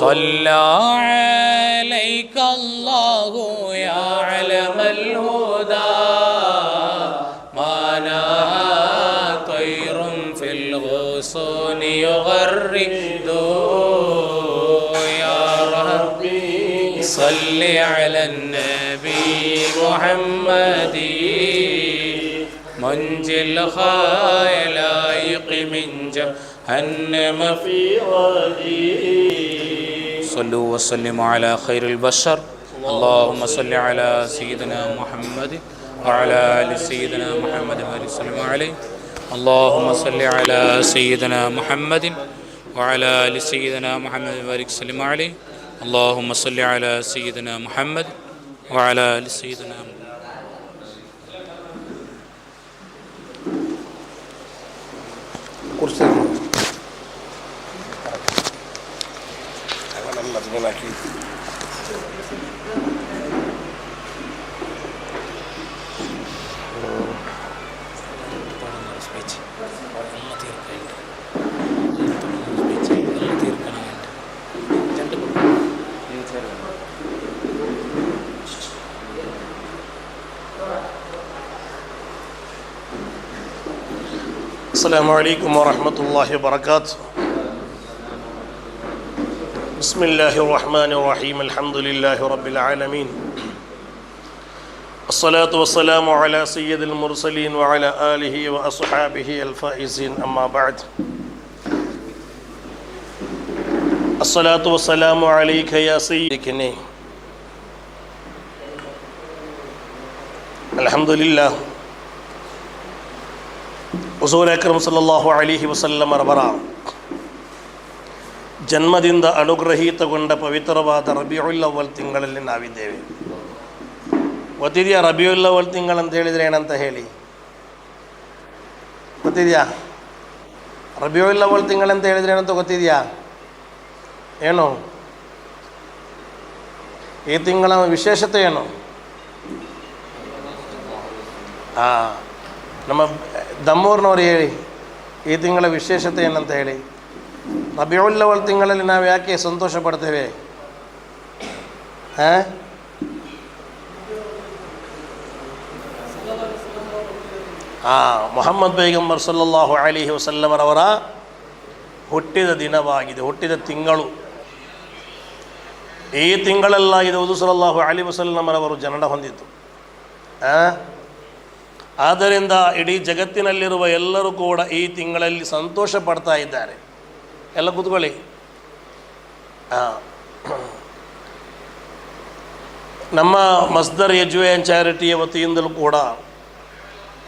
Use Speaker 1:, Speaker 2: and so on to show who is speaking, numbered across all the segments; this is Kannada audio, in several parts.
Speaker 1: صلى عليك الله يا علم الهدى. ما نهى طير في الغصون يغرد. يا ربي صل على النبي محمد. منجي الخلائق من جهنم في غدي صلوا وسلموا على خير البشر. اللهم صل على سيدنا محمد وعلى آل سيدنا محمد وآله وسلم عليه. اللهم صل على سيدنا محمد وعلى آل سيدنا محمد وبارك وسلم عليه. اللهم صل على سيدنا محمد وعلى آل سيدنا محمد.
Speaker 2: السلام أكيد السلام عليكم ورحمة الله وبركاته. بسم الله الرحمن الرحيم الحمد لله رب العالمين. الصلاة والسلام على سيد المرسلين وعلى آله وأصحابه الفائزين أما بعد. الصلاة والسلام عليك يا سيدنا الحمد لله. وزور أكرم صلى الله عليه وسلم ربنا. ಜನ್ಮದಿಂದ ಅನುಗ್ರಹೀತಗೊಂಡ ಪವಿತ್ರವಾದ ರಬಿಯುಲ್ ಅವ್ವಲ್ ತಿಂಗಳಲ್ಲಿ ನಾವಿದ್ದೇವೆ. ಗೊತ್ತಿದೆಯಾ ರಬಿಯುಲ್ ಅವ್ವಲ್ ತಿಂಗಳಂತ ಹೇಳಿದರೆ ಏನಂತ ಹೇಳಿ? ಗೊತ್ತಿದೆಯಾ? ರಬಿಯುಲ್ ಅವ್ವಲ್ ತಿಂಗಳಂತ ಹೇಳಿದರೆ ಏನಂತ ಗೊತ್ತಿದೆಯಾ? ಏನು? ಈ ತಿಂಗಳ ವಿಶೇಷತೆ ಏನು? ಹಾಂ ನಮ್ಮ ದಮ್ಮೂರ್ನವ್ರು ಹೇಳಿ, ಈ ತಿಂಗಳ ವಿಶೇಷತೆ ಏನಂತ ಹೇಳಿ? ರಬಿಯುಲ್ಲವಲ್ ತಿಂಗಳಲ್ಲಿ ನಾವು ಯಾಕೆ ಸಂತೋಷ ಪಡ್ತೇವೆ ಹಾಂ? ಹಾಂ ಮೊಹಮ್ಮದ್ ಬೈಗಂಬರ್ ಸಲ್ಲಲ್ಲಾಹು ಅಲಿಹಿ ವಸಲ್ಲಮರವರ ಹುಟ್ಟಿದ ದಿನವಾಗಿದೆ, ಹುಟ್ಟಿದ ತಿಂಗಳು. ಈ ತಿಂಗಳಲ್ಲಾಗಿದೆ ಉದು ಸಲಲ್ಲಾಹು ಅಲಿ ವಸಲ್ಲಮರವರು ಜನನ ಹೊಂದಿದ್ದು. ಹಾಂ? ಆದ್ದರಿಂದ ಇಡೀ ಜಗತ್ತಿನಲ್ಲಿರುವ ಎಲ್ಲರೂ ಕೂಡ ಈ ತಿಂಗಳಲ್ಲಿ ಸಂತೋಷ ಪಡ್ತಾ ಇದ್ದಾರೆ. ಎಲ್ಲ ಕೂತ್ಕೊಳ್ಳಿ. ನಮ್ಮ ಮಸ್ದರ್ ಎಜು ಆ್ಯಂಡ್ ಚಾರಿಟಿಯ ವತಿಯಿಂದಲೂ ಕೂಡ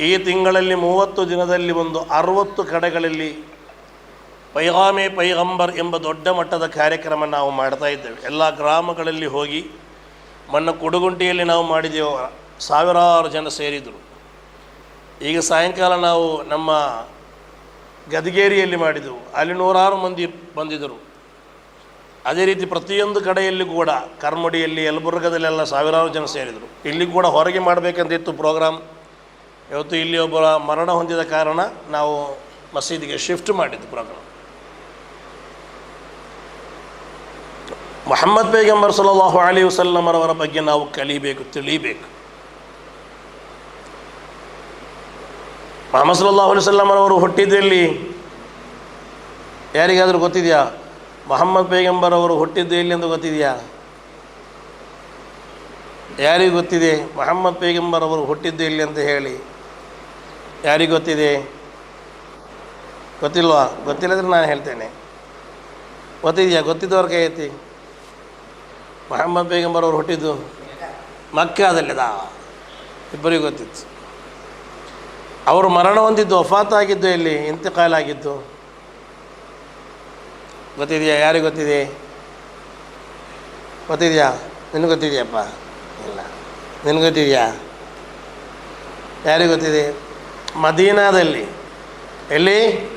Speaker 2: ಈ ತಿಂಗಳಲ್ಲಿ ಮೂವತ್ತು ದಿನದಲ್ಲಿ ಒಂದು ಅರುವತ್ತು ಕಡೆಗಳಲ್ಲಿ ಪೈಗಾಮೆ ಪೈಗಂಬರ್ ಎಂಬ ದೊಡ್ಡ ಮಟ್ಟದ ಕಾರ್ಯಕ್ರಮ ನಾವು ಮಾಡ್ತಾ ಇದ್ದೇವೆ. ಎಲ್ಲ ಗ್ರಾಮಗಳಲ್ಲಿ ಹೋಗಿ ಮೊನ್ನ ಕುಡುಗುಂಟಿಯಲ್ಲಿ ನಾವು ಮಾಡಿದೆವು, ಸಾವಿರಾರು ಜನ ಸೇರಿದರು. ಈಗ ಸಾಯಂಕಾಲ ನಾವು ನಮ್ಮ ಗದಗೇರಿಯಲ್ಲಿ ಮಾಡಿದೆವು. ಅಲ್ಲಿ ನೂರಾರು ಮಂದಿ ಬಂದಿದ್ದರು. ಅದೇ ರೀತಿ ಪ್ರತಿಯೊಂದು ಕಡೆಯಲ್ಲಿ ಕೂಡ ಕರ್ಮಡಿಯಲ್ಲಿ, ಯಲಬುರ್ಗದಲ್ಲೆಲ್ಲ ಸಾವಿರಾರು ಜನ ಸೇರಿದರು. ಇಲ್ಲಿ ಕೂಡ ಹೊರಗೆ ಮಾಡಬೇಕಂತಿತ್ತು ಪ್ರೋಗ್ರಾಮ್. ಇವತ್ತು ಇಲ್ಲಿ ಒಬ್ಬ ಮರಣ ಹೊಂದಿದ ಕಾರಣ ನಾವು ಮಸೀದಿಗೆ ಶಿಫ್ಟ್ ಮಾಡಿದ್ದು ಪ್ರೋಗ್ರಾಮ್. ಮೊಹಮ್ಮದ್ ಪೈಗಂಬರ್ ಸಲ್ಲಾಹು ಅಲಿ ವಸಲ್ಲಮರವರ ಬಗ್ಗೆ ನಾವು ಕಲಿಬೇಕು, ತಿಳಿಬೇಕು. ಮೊಹಮ್ಮದ್ ಸಲ್ಲಾಹು ಅವರು ವಸಲ್ಲಮರವರು ಹುಟ್ಟಿದ್ದೆಲ್ಲಿ ಯಾರಿಗಾದರೂ ಗೊತ್ತಿದೆಯಾ? ಮೊಹಮ್ಮದ್ ಪೇಗಂಬರ್ ಅವರು ಹುಟ್ಟಿದ್ದು ಎಲ್ಲಿ ಎಂದು ಗೊತ್ತಿದೆಯಾ? ಯಾರಿಗೂ ಗೊತ್ತಿದೆ? ಮೊಹಮ್ಮದ್ ಪೇಗಂಬರ್ ಅವರು ಹುಟ್ಟಿದ್ದು ಎಲ್ಲಿ ಅಂತ ಹೇಳಿ. ಯಾರಿಗೆ ಗೊತ್ತಿದೆ? ಗೊತ್ತಿಲ್ವಾ? ಗೊತ್ತಿಲ್ಲದ್ರೆ ನಾನು ಹೇಳ್ತೇನೆ. ಗೊತ್ತಿದೆಯಾ? ಗೊತ್ತಿದ್ದವ್ರ ಕೈ ಐತಿ ಮೊಹಮ್ಮದ್ ಪೇಗಂಬರ್ ಅವರು ಹುಟ್ಟಿದ್ದು ಮಕ್ಕಾದಲ್ಲಿದ? ಇಬ್ಬರಿಗೂ ಗೊತ್ತಿತ್ತು. ಅವರು ಮರಣ ಹೊಂದಿದ್ದು ವಫಾತಾಗಿದ್ದು ಎಲ್ಲಿ? ಇಂತಿಕಾಲ ಆಗಿದ್ದು ಗೊತ್ತಿದೆಯಾ? ಯಾರಿಗೆ ಗೊತ್ತಿದೆ? ಗೊತ್ತಿದೆಯಾ? ನಿನಗೆ ಗೊತ್ತಿದೆಯಪ್ಪ? ಇಲ್ಲ. ನಿನಗೆ ಗೊತ್ತಿದೆಯಾ? ಯಾರಿಗೆ ಗೊತ್ತಿದೆ? ಮದೀನಾದಲ್ಲಿ. ಎಲ್ಲಿ?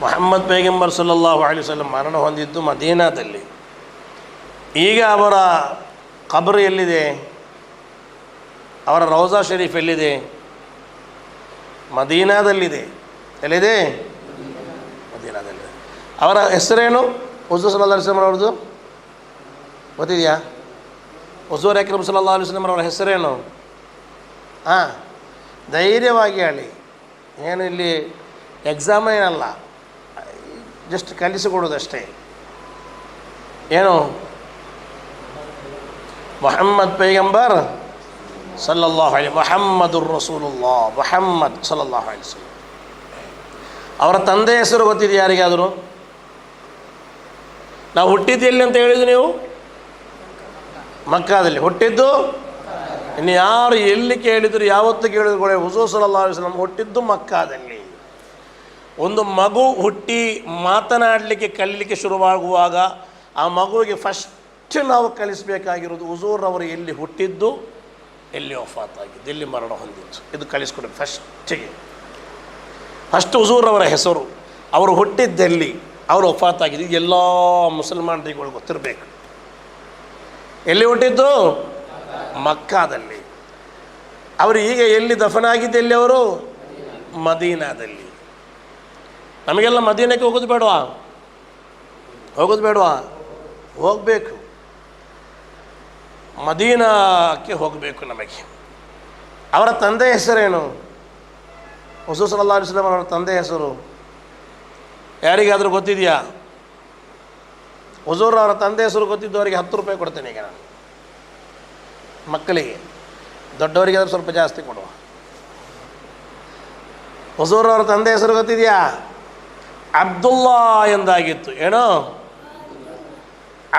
Speaker 2: ಮೊಹಮ್ಮದ್ ಪೈಗಂಬರ್ ಸಲ್ಲಲ್ಲಾಹು ಅಲಿ ವಸಲ್ಲಂ ಮರಣ ಹೊಂದಿದ್ದು ಮದೀನಾದಲ್ಲಿ. ಈಗ ಅವರ ಕಬ್ರು ಎಲ್ಲಿದೆ? ಅವರ ರೌಜಾ ಶರೀಫ್ ಎಲ್ಲಿದೆ? ಮದೀನಾದಲ್ಲಿದೆ. ಎಲ್ಲಿದೆ? ಮದೀನಾದಲ್ಲಿದೆ. ಅವರ ಹೆಸರೇನು? ಹುಜೂರ್ ಸಲ್ಲಾ ಅವ್ರದ್ದು? ಗೊತ್ತಿದೆಯಾ? ಹುಜೂರ್ ಅಕ್ರಮ್ ಸಲ್ಲಾ ಅವರ ಹೆಸರೇನು? ಹಾಂ, ಧೈರ್ಯವಾಗಿ ಹೇಳಿ. ಏನು ಇಲ್ಲಿ ಎಕ್ಸಾಮ್ ಏನಲ್ಲ. ಜಸ್ಟ್ ಕಲಿಸಿಕೊಡೋದಷ್ಟೇ. ಏನು? ಮೊಹಮ್ಮದ್ ಪೈಗಂಬರ್? ಸಲ್ಲಲ್ಲಾಹು ಅಲಿ ಮೊಹಮ್ಮದುರ್ ರಸೂಲುಲ್ಲಾ ಮೊಹಮ್ಮದ್ ಸಲ್ಲಲ್ಲಾಹು ಅಲಿ ವಸಲ್ಲಂ. ಅವರ ತಂದೆ ಹೆಸರು ಗೊತ್ತಿದೆ ಯಾರಿಗಾದರೂ? ನಾವು ಹುಟ್ಟಿದ್ದು ಎಲ್ಲಿ ಅಂತ ಹೇಳಿದ್ದು ನೀವು? ಮಕ್ಕಾದಲ್ಲಿ. ಹುಟ್ಟಿದ್ದು? ಇನ್ನು ಯಾರು ಎಲ್ಲಿ ಕೇಳಿದ್ರು, ಯಾವತ್ತು ಕೇಳಿದ್ರು ಕೂಡ ಹುಸೂರ್ ಅಲೈಹಿ ವಸಲ್ಲಂ ಹುಟ್ಟಿದ್ದು ಮಕ್ಕಾದಲ್ಲಿ. ಒಂದು ಮಗು ಹುಟ್ಟಿ ಮಾತನಾಡಲಿಕ್ಕೆ, ಕಲೀಲಿಕ್ಕೆ ಶುರುವಾಗುವಾಗ ಆ ಮಗುವಿಗೆ ಫಸ್ಟ್ ನಾವು ಕಲಿಸಬೇಕಾಗಿರೋದು ಹುಜೂರ್ ಅವರು ಎಲ್ಲಿ ಹುಟ್ಟಿದ್ದು? ಎಲ್ಲಿ ಆಗಿದ್ದು ಎಲ್ಲಿ ಮರಣ ಹೊಂದಿದ್ದು ಇದು ಕಲಿಸ್ಕೊಡ್ಬೇಕು ಫಸ್ಟಿಗೆ. ಫಸ್ಟ್ ಹುಜೂರವರ ಹೆಸರು. ಅವರು ಹುಟ್ಟಿದ್ದೆಲ್ಲಿ ಅವರು ಇದು ಎಲ್ಲ ಮುಸಲ್ಮಾನರಿಗಳು ಗೊತ್ತಿರಬೇಕು. ಎಲ್ಲಿ ಹುಟ್ಟಿದ್ದು? ಮಕ್ಕಾದಲ್ಲಿ. ಅವರು ಈಗ ಎಲ್ಲಿ ದಫನಾಗಿದ್ದು ಎಲ್ಲಿ ಅವರು? ಮದೀನಾದಲ್ಲಿ. ನಮಗೆಲ್ಲ ಮದೀನಕ್ಕೆ ಹೋಗೋದು ಬೇಡವಾ? ಹೋಗೋದು ಬೇಡವಾ? ಹೋಗಬೇಕು. ಮದೀನಾಕ್ಕೆ ಹೋಗಬೇಕು ನಮಗೆ. ಅವರ ತಂದೆ ಹೆಸರೇನು? ಹೊಸು ಸಲಹಾ ಅಲಿಸ್ಲಾಮ್ ಅವರ ತಂದೆ ಹೆಸರು? ಯಾರಿಗಾದರೂ ಗೊತ್ತಿದೆಯಾ? ಹುಜೂರ್ ಅವರ ತಂದೆ ಹೆಸರು ಗೊತ್ತಿದ್ದವರಿಗೆ ಹತ್ತು ರೂಪಾಯಿ ಕೊಡ್ತೇನೆ ಈಗ ನಾನು. ಮಕ್ಕಳಿಗೆ. ದೊಡ್ಡವರಿಗೆ ಆದ್ರೆ ಸ್ವಲ್ಪ ಜಾಸ್ತಿ ಕೊಡುವ. ಹುಜೂರ್ ಅವರ ತಂದೆ ಹೆಸರು ಗೊತ್ತಿದೆಯಾ? ಅಬ್ದುಲ್ಲಾ ಎಂದಾಗಿತ್ತು. ಏನೋ?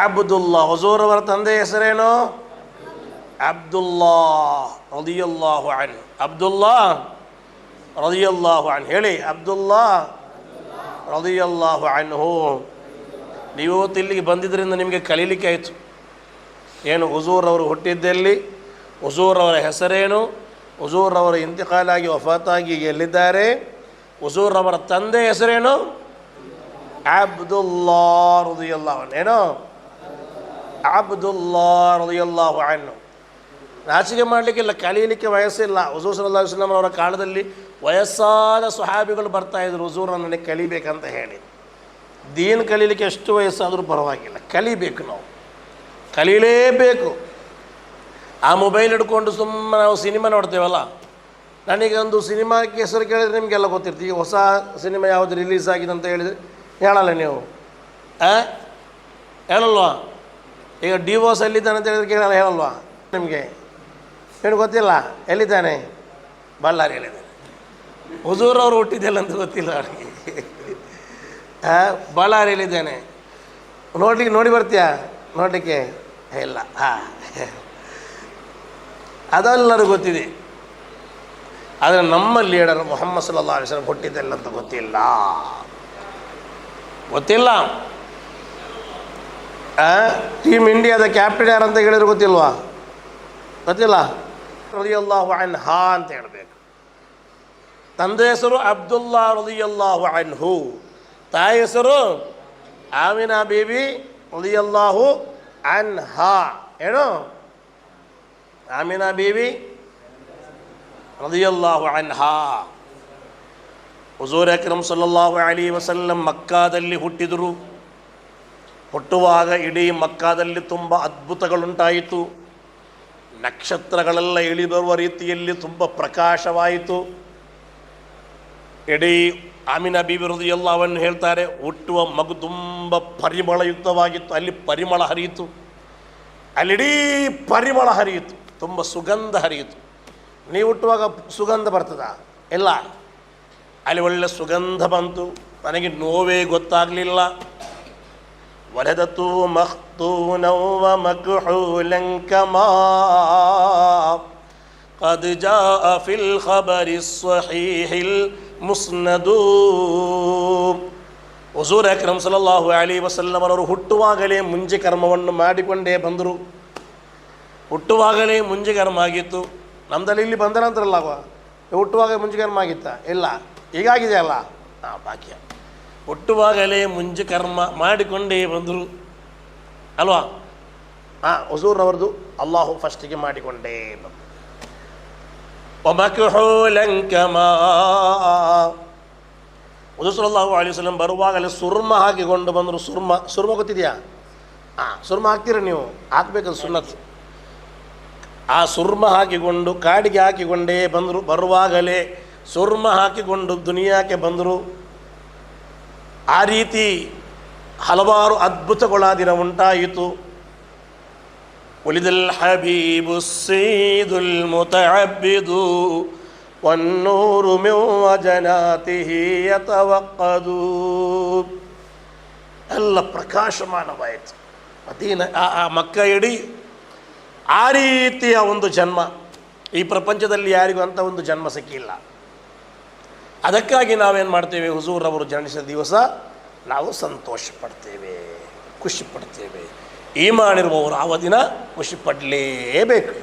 Speaker 2: ಅಬ್ದುಲ್ಲಾ. ಹುಜೂರ್ ಅವರ ತಂದೆ ಹೆಸರೇನು? ಅಬ್ದುಲ್ಲಾ ರದಿಯಲ್ಲಾಹು ಅನ್ ಅಬ್ದುಲ್ಲಾ ರದಿಯಲ್ಲಾಹು ಅನ್ ಹೇಳಿ ಅಬ್ದುಲ್ಲಾ ರದಿಯಲ್ಲಾಹು ಅನ್ಹು ನೀವು ಇವತ್ತು ಇಲ್ಲಿಗೆ ಬಂದಿದ್ದರಿಂದ ನಿಮಗೆ ಕಲೀಲಿಕ್ಕೆ ಆಯಿತು ಏನು ಹುಜೂರ್ ಅವರು ಹುಟ್ಟಿದ್ದೆಲ್ಲಿ ಹುಜೂರ್ ಅವರ ಹೆಸರೇನು ಹುಜೂರ್ ಅವರ ಇಂತಿಕಾಲಾಗಿ ವಫಾತಾಗಿ ಈಗ ಎಲ್ಲಿದ್ದಾರೆ ಹುಜೂರ್ ಅವರ ತಂದೆ ಹೆಸರೇನು ಅಬ್ದುಲ್ಲಾ ರದಿಯಲ್ಲಾಹು ಅನ್ ಏನು ಅಬ್ದುಲ್ಲಾ ರದಿಯಲ್ಲಾಹು ಅನ್ನು ನಾಚಿಕೆ ಮಾಡಲಿಕ್ಕಿಲ್ಲ ಕಲೀಲಿಕ್ಕೆ ವಯಸ್ಸಿಲ್ಲ. ಹುಜೂರ್ ಸಲ್ಲಾ ವಸ್ಲಮ್ ಅವರ ಕಾಲದಲ್ಲಿ ವಯಸ್ಸಾದ ಸುಹಾಬಿಗಳು ಬರ್ತಾಯಿದ್ರು ಹುಜೂರ್ ನನಗೆ ಕಲಿಬೇಕಂತ ಹೇಳಿ. ದೀನ್ ಕಲೀಲಿಕ್ಕೆ ಎಷ್ಟು ವಯಸ್ಸಾದರೂ ಪರವಾಗಿಲ್ಲ. ಕಲಿಬೇಕು ನಾವು. ಕಲೀಲೇಬೇಕು. ಆ ಮೊಬೈಲ್ ಹಿಡ್ಕೊಂಡು ಸುಮ್ಮನೆ ನಾವು ಸಿನಿಮಾ ನೋಡ್ತೇವಲ್ಲ? ನನಗೆ ಒಂದು ಸಿನಿಮಾಕ್ಕೆ ಹೆಸರು ಕೇಳಿದ್ರೆ ನಿಮಗೆಲ್ಲ ಗೊತ್ತಿರ್ತೀವಿ. ಹೊಸ ಸಿನಿಮಾ ಯಾವುದು ರಿಲೀಸ್ ಆಗಿದೆ ಅಂತ ಹೇಳಿದರೆ ಹೇಳಲ್ಲ ನೀವು. ಆ? ಹೇಳಲ್ವಾ? ಈಗ ಡಿವೋರ್ಸ್ ಎಲ್ಲಿದ್ದಾನೆ ಅಂತ ಹೇಳಿದ್ರೆ ಕೇಳಲ್ಲ, ಹೇಳಲ್ವಾ? ನಿಮಗೆ? ಏನು ಗೊತ್ತಿಲ್ಲ? ಎಲ್ಲಿದ್ದಾನೆ? ಬಳ್ಳಾರಿ ಹೇಳಿದ್ದಾನೆ ಹುಜೂರ್ ಅವರು ಹುಟ್ಟಿದ್ದೆಲ್ಲ ಅಂತ ಗೊತ್ತಿಲ್ಲ ಬಳ್ಳಾರಿ ಬಳ್ಳಾರಿಯಲ್ಲಿದ್ದೇನೆ ನೋಡ್ಲಿಕ್ಕೆ ನೋಡಿ ಬರ್ತೀಯಾ? ನೋಡಲಿಕ್ಕೆ? ಇಲ್ಲ. ಹಾಂ. ಅದೆಲ್ಲರೂ ಗೊತ್ತಿದೆ. ಆದರೆ ನಮ್ಮ ಲೀಡರ್ ಮೊಹಮ್ಮದ್ ಸಲ್ಲಾ ಹೆಸರು ಹುಟ್ಟಿದ್ದೆಲ್ಲ ಅಂತ ಗೊತ್ತಿಲ್ಲ. ಗೊತ್ತಿಲ್ಲ. ಟೀಮ್ ಇಂಡಿಯಾದ ಕ್ಯಾಪ್ಟನ್ ಅಂತ ಹೇಳಿದ್ರು ಗೊತ್ತಿಲ್ವಾ? ಗೊತ್ತಿಲ್ಲ. ರದಿಯಲ್ಲಾಹು ಅನ್ ಹಾ ಅಂತ ಹೇಳಬೇಕು. ತಂದೆ ಹೆಸರು ಅಬ್ದುಲ್ಲಾ ರಲಿಯಲ್ಲಾಹು ಅನ್ಹು. ತಾಯಿ ಹೆಸರು ಆಮಿನಾ ಬೇಬಿ ರಲಿಯಲ್ಲಾಹು ಅನ್ ಹಾ ಏನು? ಆಮಿನಾ ಬೇಬಿ ರಲಿಯಲ್ಲಾಹು ಅನ್ ಹಾ ಹುಜೂರ್ ಅಕ್ರಮ್ ಸಲ್ಲಲ್ಲಾಹು ಅಲಿ ವಸಲ್ಲಂ ಮಕ್ಕಾದಲ್ಲಿ ಹುಟ್ಟಿದರು. ಹುಟ್ಟುವಾಗ ಇಡೀ ಮಕ್ಕಾದಲ್ಲಿ ತುಂಬ ಅದ್ಭುತಗಳುಂಟಾಯಿತು. ನಕ್ಷತ್ರಗಳೆಲ್ಲ ಇಳಿಬರುವ ರೀತಿಯಲ್ಲಿ ತುಂಬ ಪ್ರಕಾಶವಾಯಿತು. ಎಡೀ ಆಮಿನ ಬೀವಿರುದು ಎಲ್ಲ ಅವನ್ನು ಹೇಳ್ತಾರೆ, ಹುಟ್ಟುವ ಮಗು ತುಂಬ ಪರಿಮಳಯುಕ್ತವಾಗಿತ್ತು, ಅಲ್ಲಿ ಪರಿಮಳ ಹರಿಯಿತು. ಅಲ್ಲಿಡೀ ಪರಿಮಳ ಹರಿಯಿತು, ತುಂಬ ಸುಗಂಧ ಹರಿಯಿತು. ನೀವು ಹುಟ್ಟುವಾಗ ಸುಗಂಧ ಬರ್ತದ? ಇಲ್ಲ. ಅಲ್ಲಿ ಒಳ್ಳೆ ಸುಗಂಧ ಬಂತು, ನನಗೆ ನೋವೇ ಗೊತ್ತಾಗಲಿಲ್ಲ. ولدته مختونا ومكحولا كما قد جاء في الخبر الصحيح المسند ಹುಜೂರ್ ಅಕ್ರಮ್ ಸಲಲ್ಲಾಹು ಅಲಿ ವಸಲ್ಲಮರವರು ಹುಟ್ಟುವಾಗಲೇ ಮುಂಜೆ ಕರ್ಮವನ್ನು ಮಾಡಿಕೊಂಡೇ ಬಂದರು ಹುಟ್ಟುವಾಗಲೇ ಮುಂಜೆ ಕರ್ಮ ಆಗಿತ್ತು ನಮ್ದಲ್ಲಿ ಇಲ್ಲಿ ಬಂದ ನಂತರಲ್ಲ ಅವ ಹುಟ್ಟುವಾಗ ಮುಂಜೆ ಕರ್ಮ ಆಗಿತ್ತ ಇಲ್ಲ ಹೀಗಾಗಿದೆ ಅಲ್ಲ ಹಾಂ ಭಾಗ್ಯ ಹುಟ್ಟುವಾಗಲೇ ಮುಂಜು ಕರ್ಮ ಮಾಡಿಕೊಂಡೇ ಬಂದರು. ಅಲ್ವಾ? ಆ ಹುಜೂರ್ ಅವರದು ಅಲ್ಲಾಹು ಫಸ್ಟಿಗೆ ಮಾಡಿಕೊಂಡೇ ಬಂದರು. ಉದುಸಲಲ್ಲಾಹು ಅಲಿ ವಸಲ್ಲಂ ಬರುವಾಗಲೇ ಸುರ್ಮ ಹಾಕಿಕೊಂಡು ಬಂದರು. ಸುರ್ಮ ಸುರ್ಮ ಗೊತ್ತಿದೆಯಾ? ಹಾಂ ಸುರ್ಮ ಹಾಕ್ತೀರ ನೀವು? ಹಾಕ್ಬೇಕದು ಸುನ್ನತ್. ಆ ಸುರ್ಮ ಹಾಕಿಕೊಂಡು ಕಾಡಿಗೆ ಹಾಕಿಕೊಂಡೇ ಬಂದರು. ಬರುವಾಗಲೇ ಸುರ್ಮ ಹಾಕಿಕೊಂಡು ದುನಿಯಾಕ್ಕೆ ಬಂದರು. ಆ ರೀತಿ ಹಲವಾರು ಅದ್ಭುತಗಳ ದಿನ ಉಂಟಾಯಿತು. ಒಲಿದಲ್ ಹಬೀಬು ಸೀದುಲ್ ಮುತಅಬ್ಬಿದು ವನ್ನೂರು ಮಿವ್ವ ಜನಾತಿಹಿ ಯತವಕ್ಕದು. ಎಲ್ಲ ಪ್ರಕಾಶಮಾನವಾಯಿತು. ಅದೀನ ಆ ಮಕ್ಕ ಇಡೀ ಆ ರೀತಿಯ ಒಂದು ಜನ್ಮ. ಈ ಪ್ರಪಂಚದಲ್ಲಿ ಯಾರಿಗೂ ಅಂಥ ಒಂದು ಜನ್ಮ ಸಿಕ್ಕಿಲ್ಲ. ಅದಕ್ಕಾಗಿ ನಾವೇನು ಮಾಡ್ತೇವೆ? ಹುಜೂರವರು ಜನಿಸಿದ ದಿವಸ ನಾವು ಸಂತೋಷ ಪಡ್ತೇವೆ ಖುಷಿ ಪಡ್ತೇವೆ ಈ ಮಾಡಿರುವವರು ಆವ ದಿನ ಖುಷಿ ಪಡಲೇಬೇಕು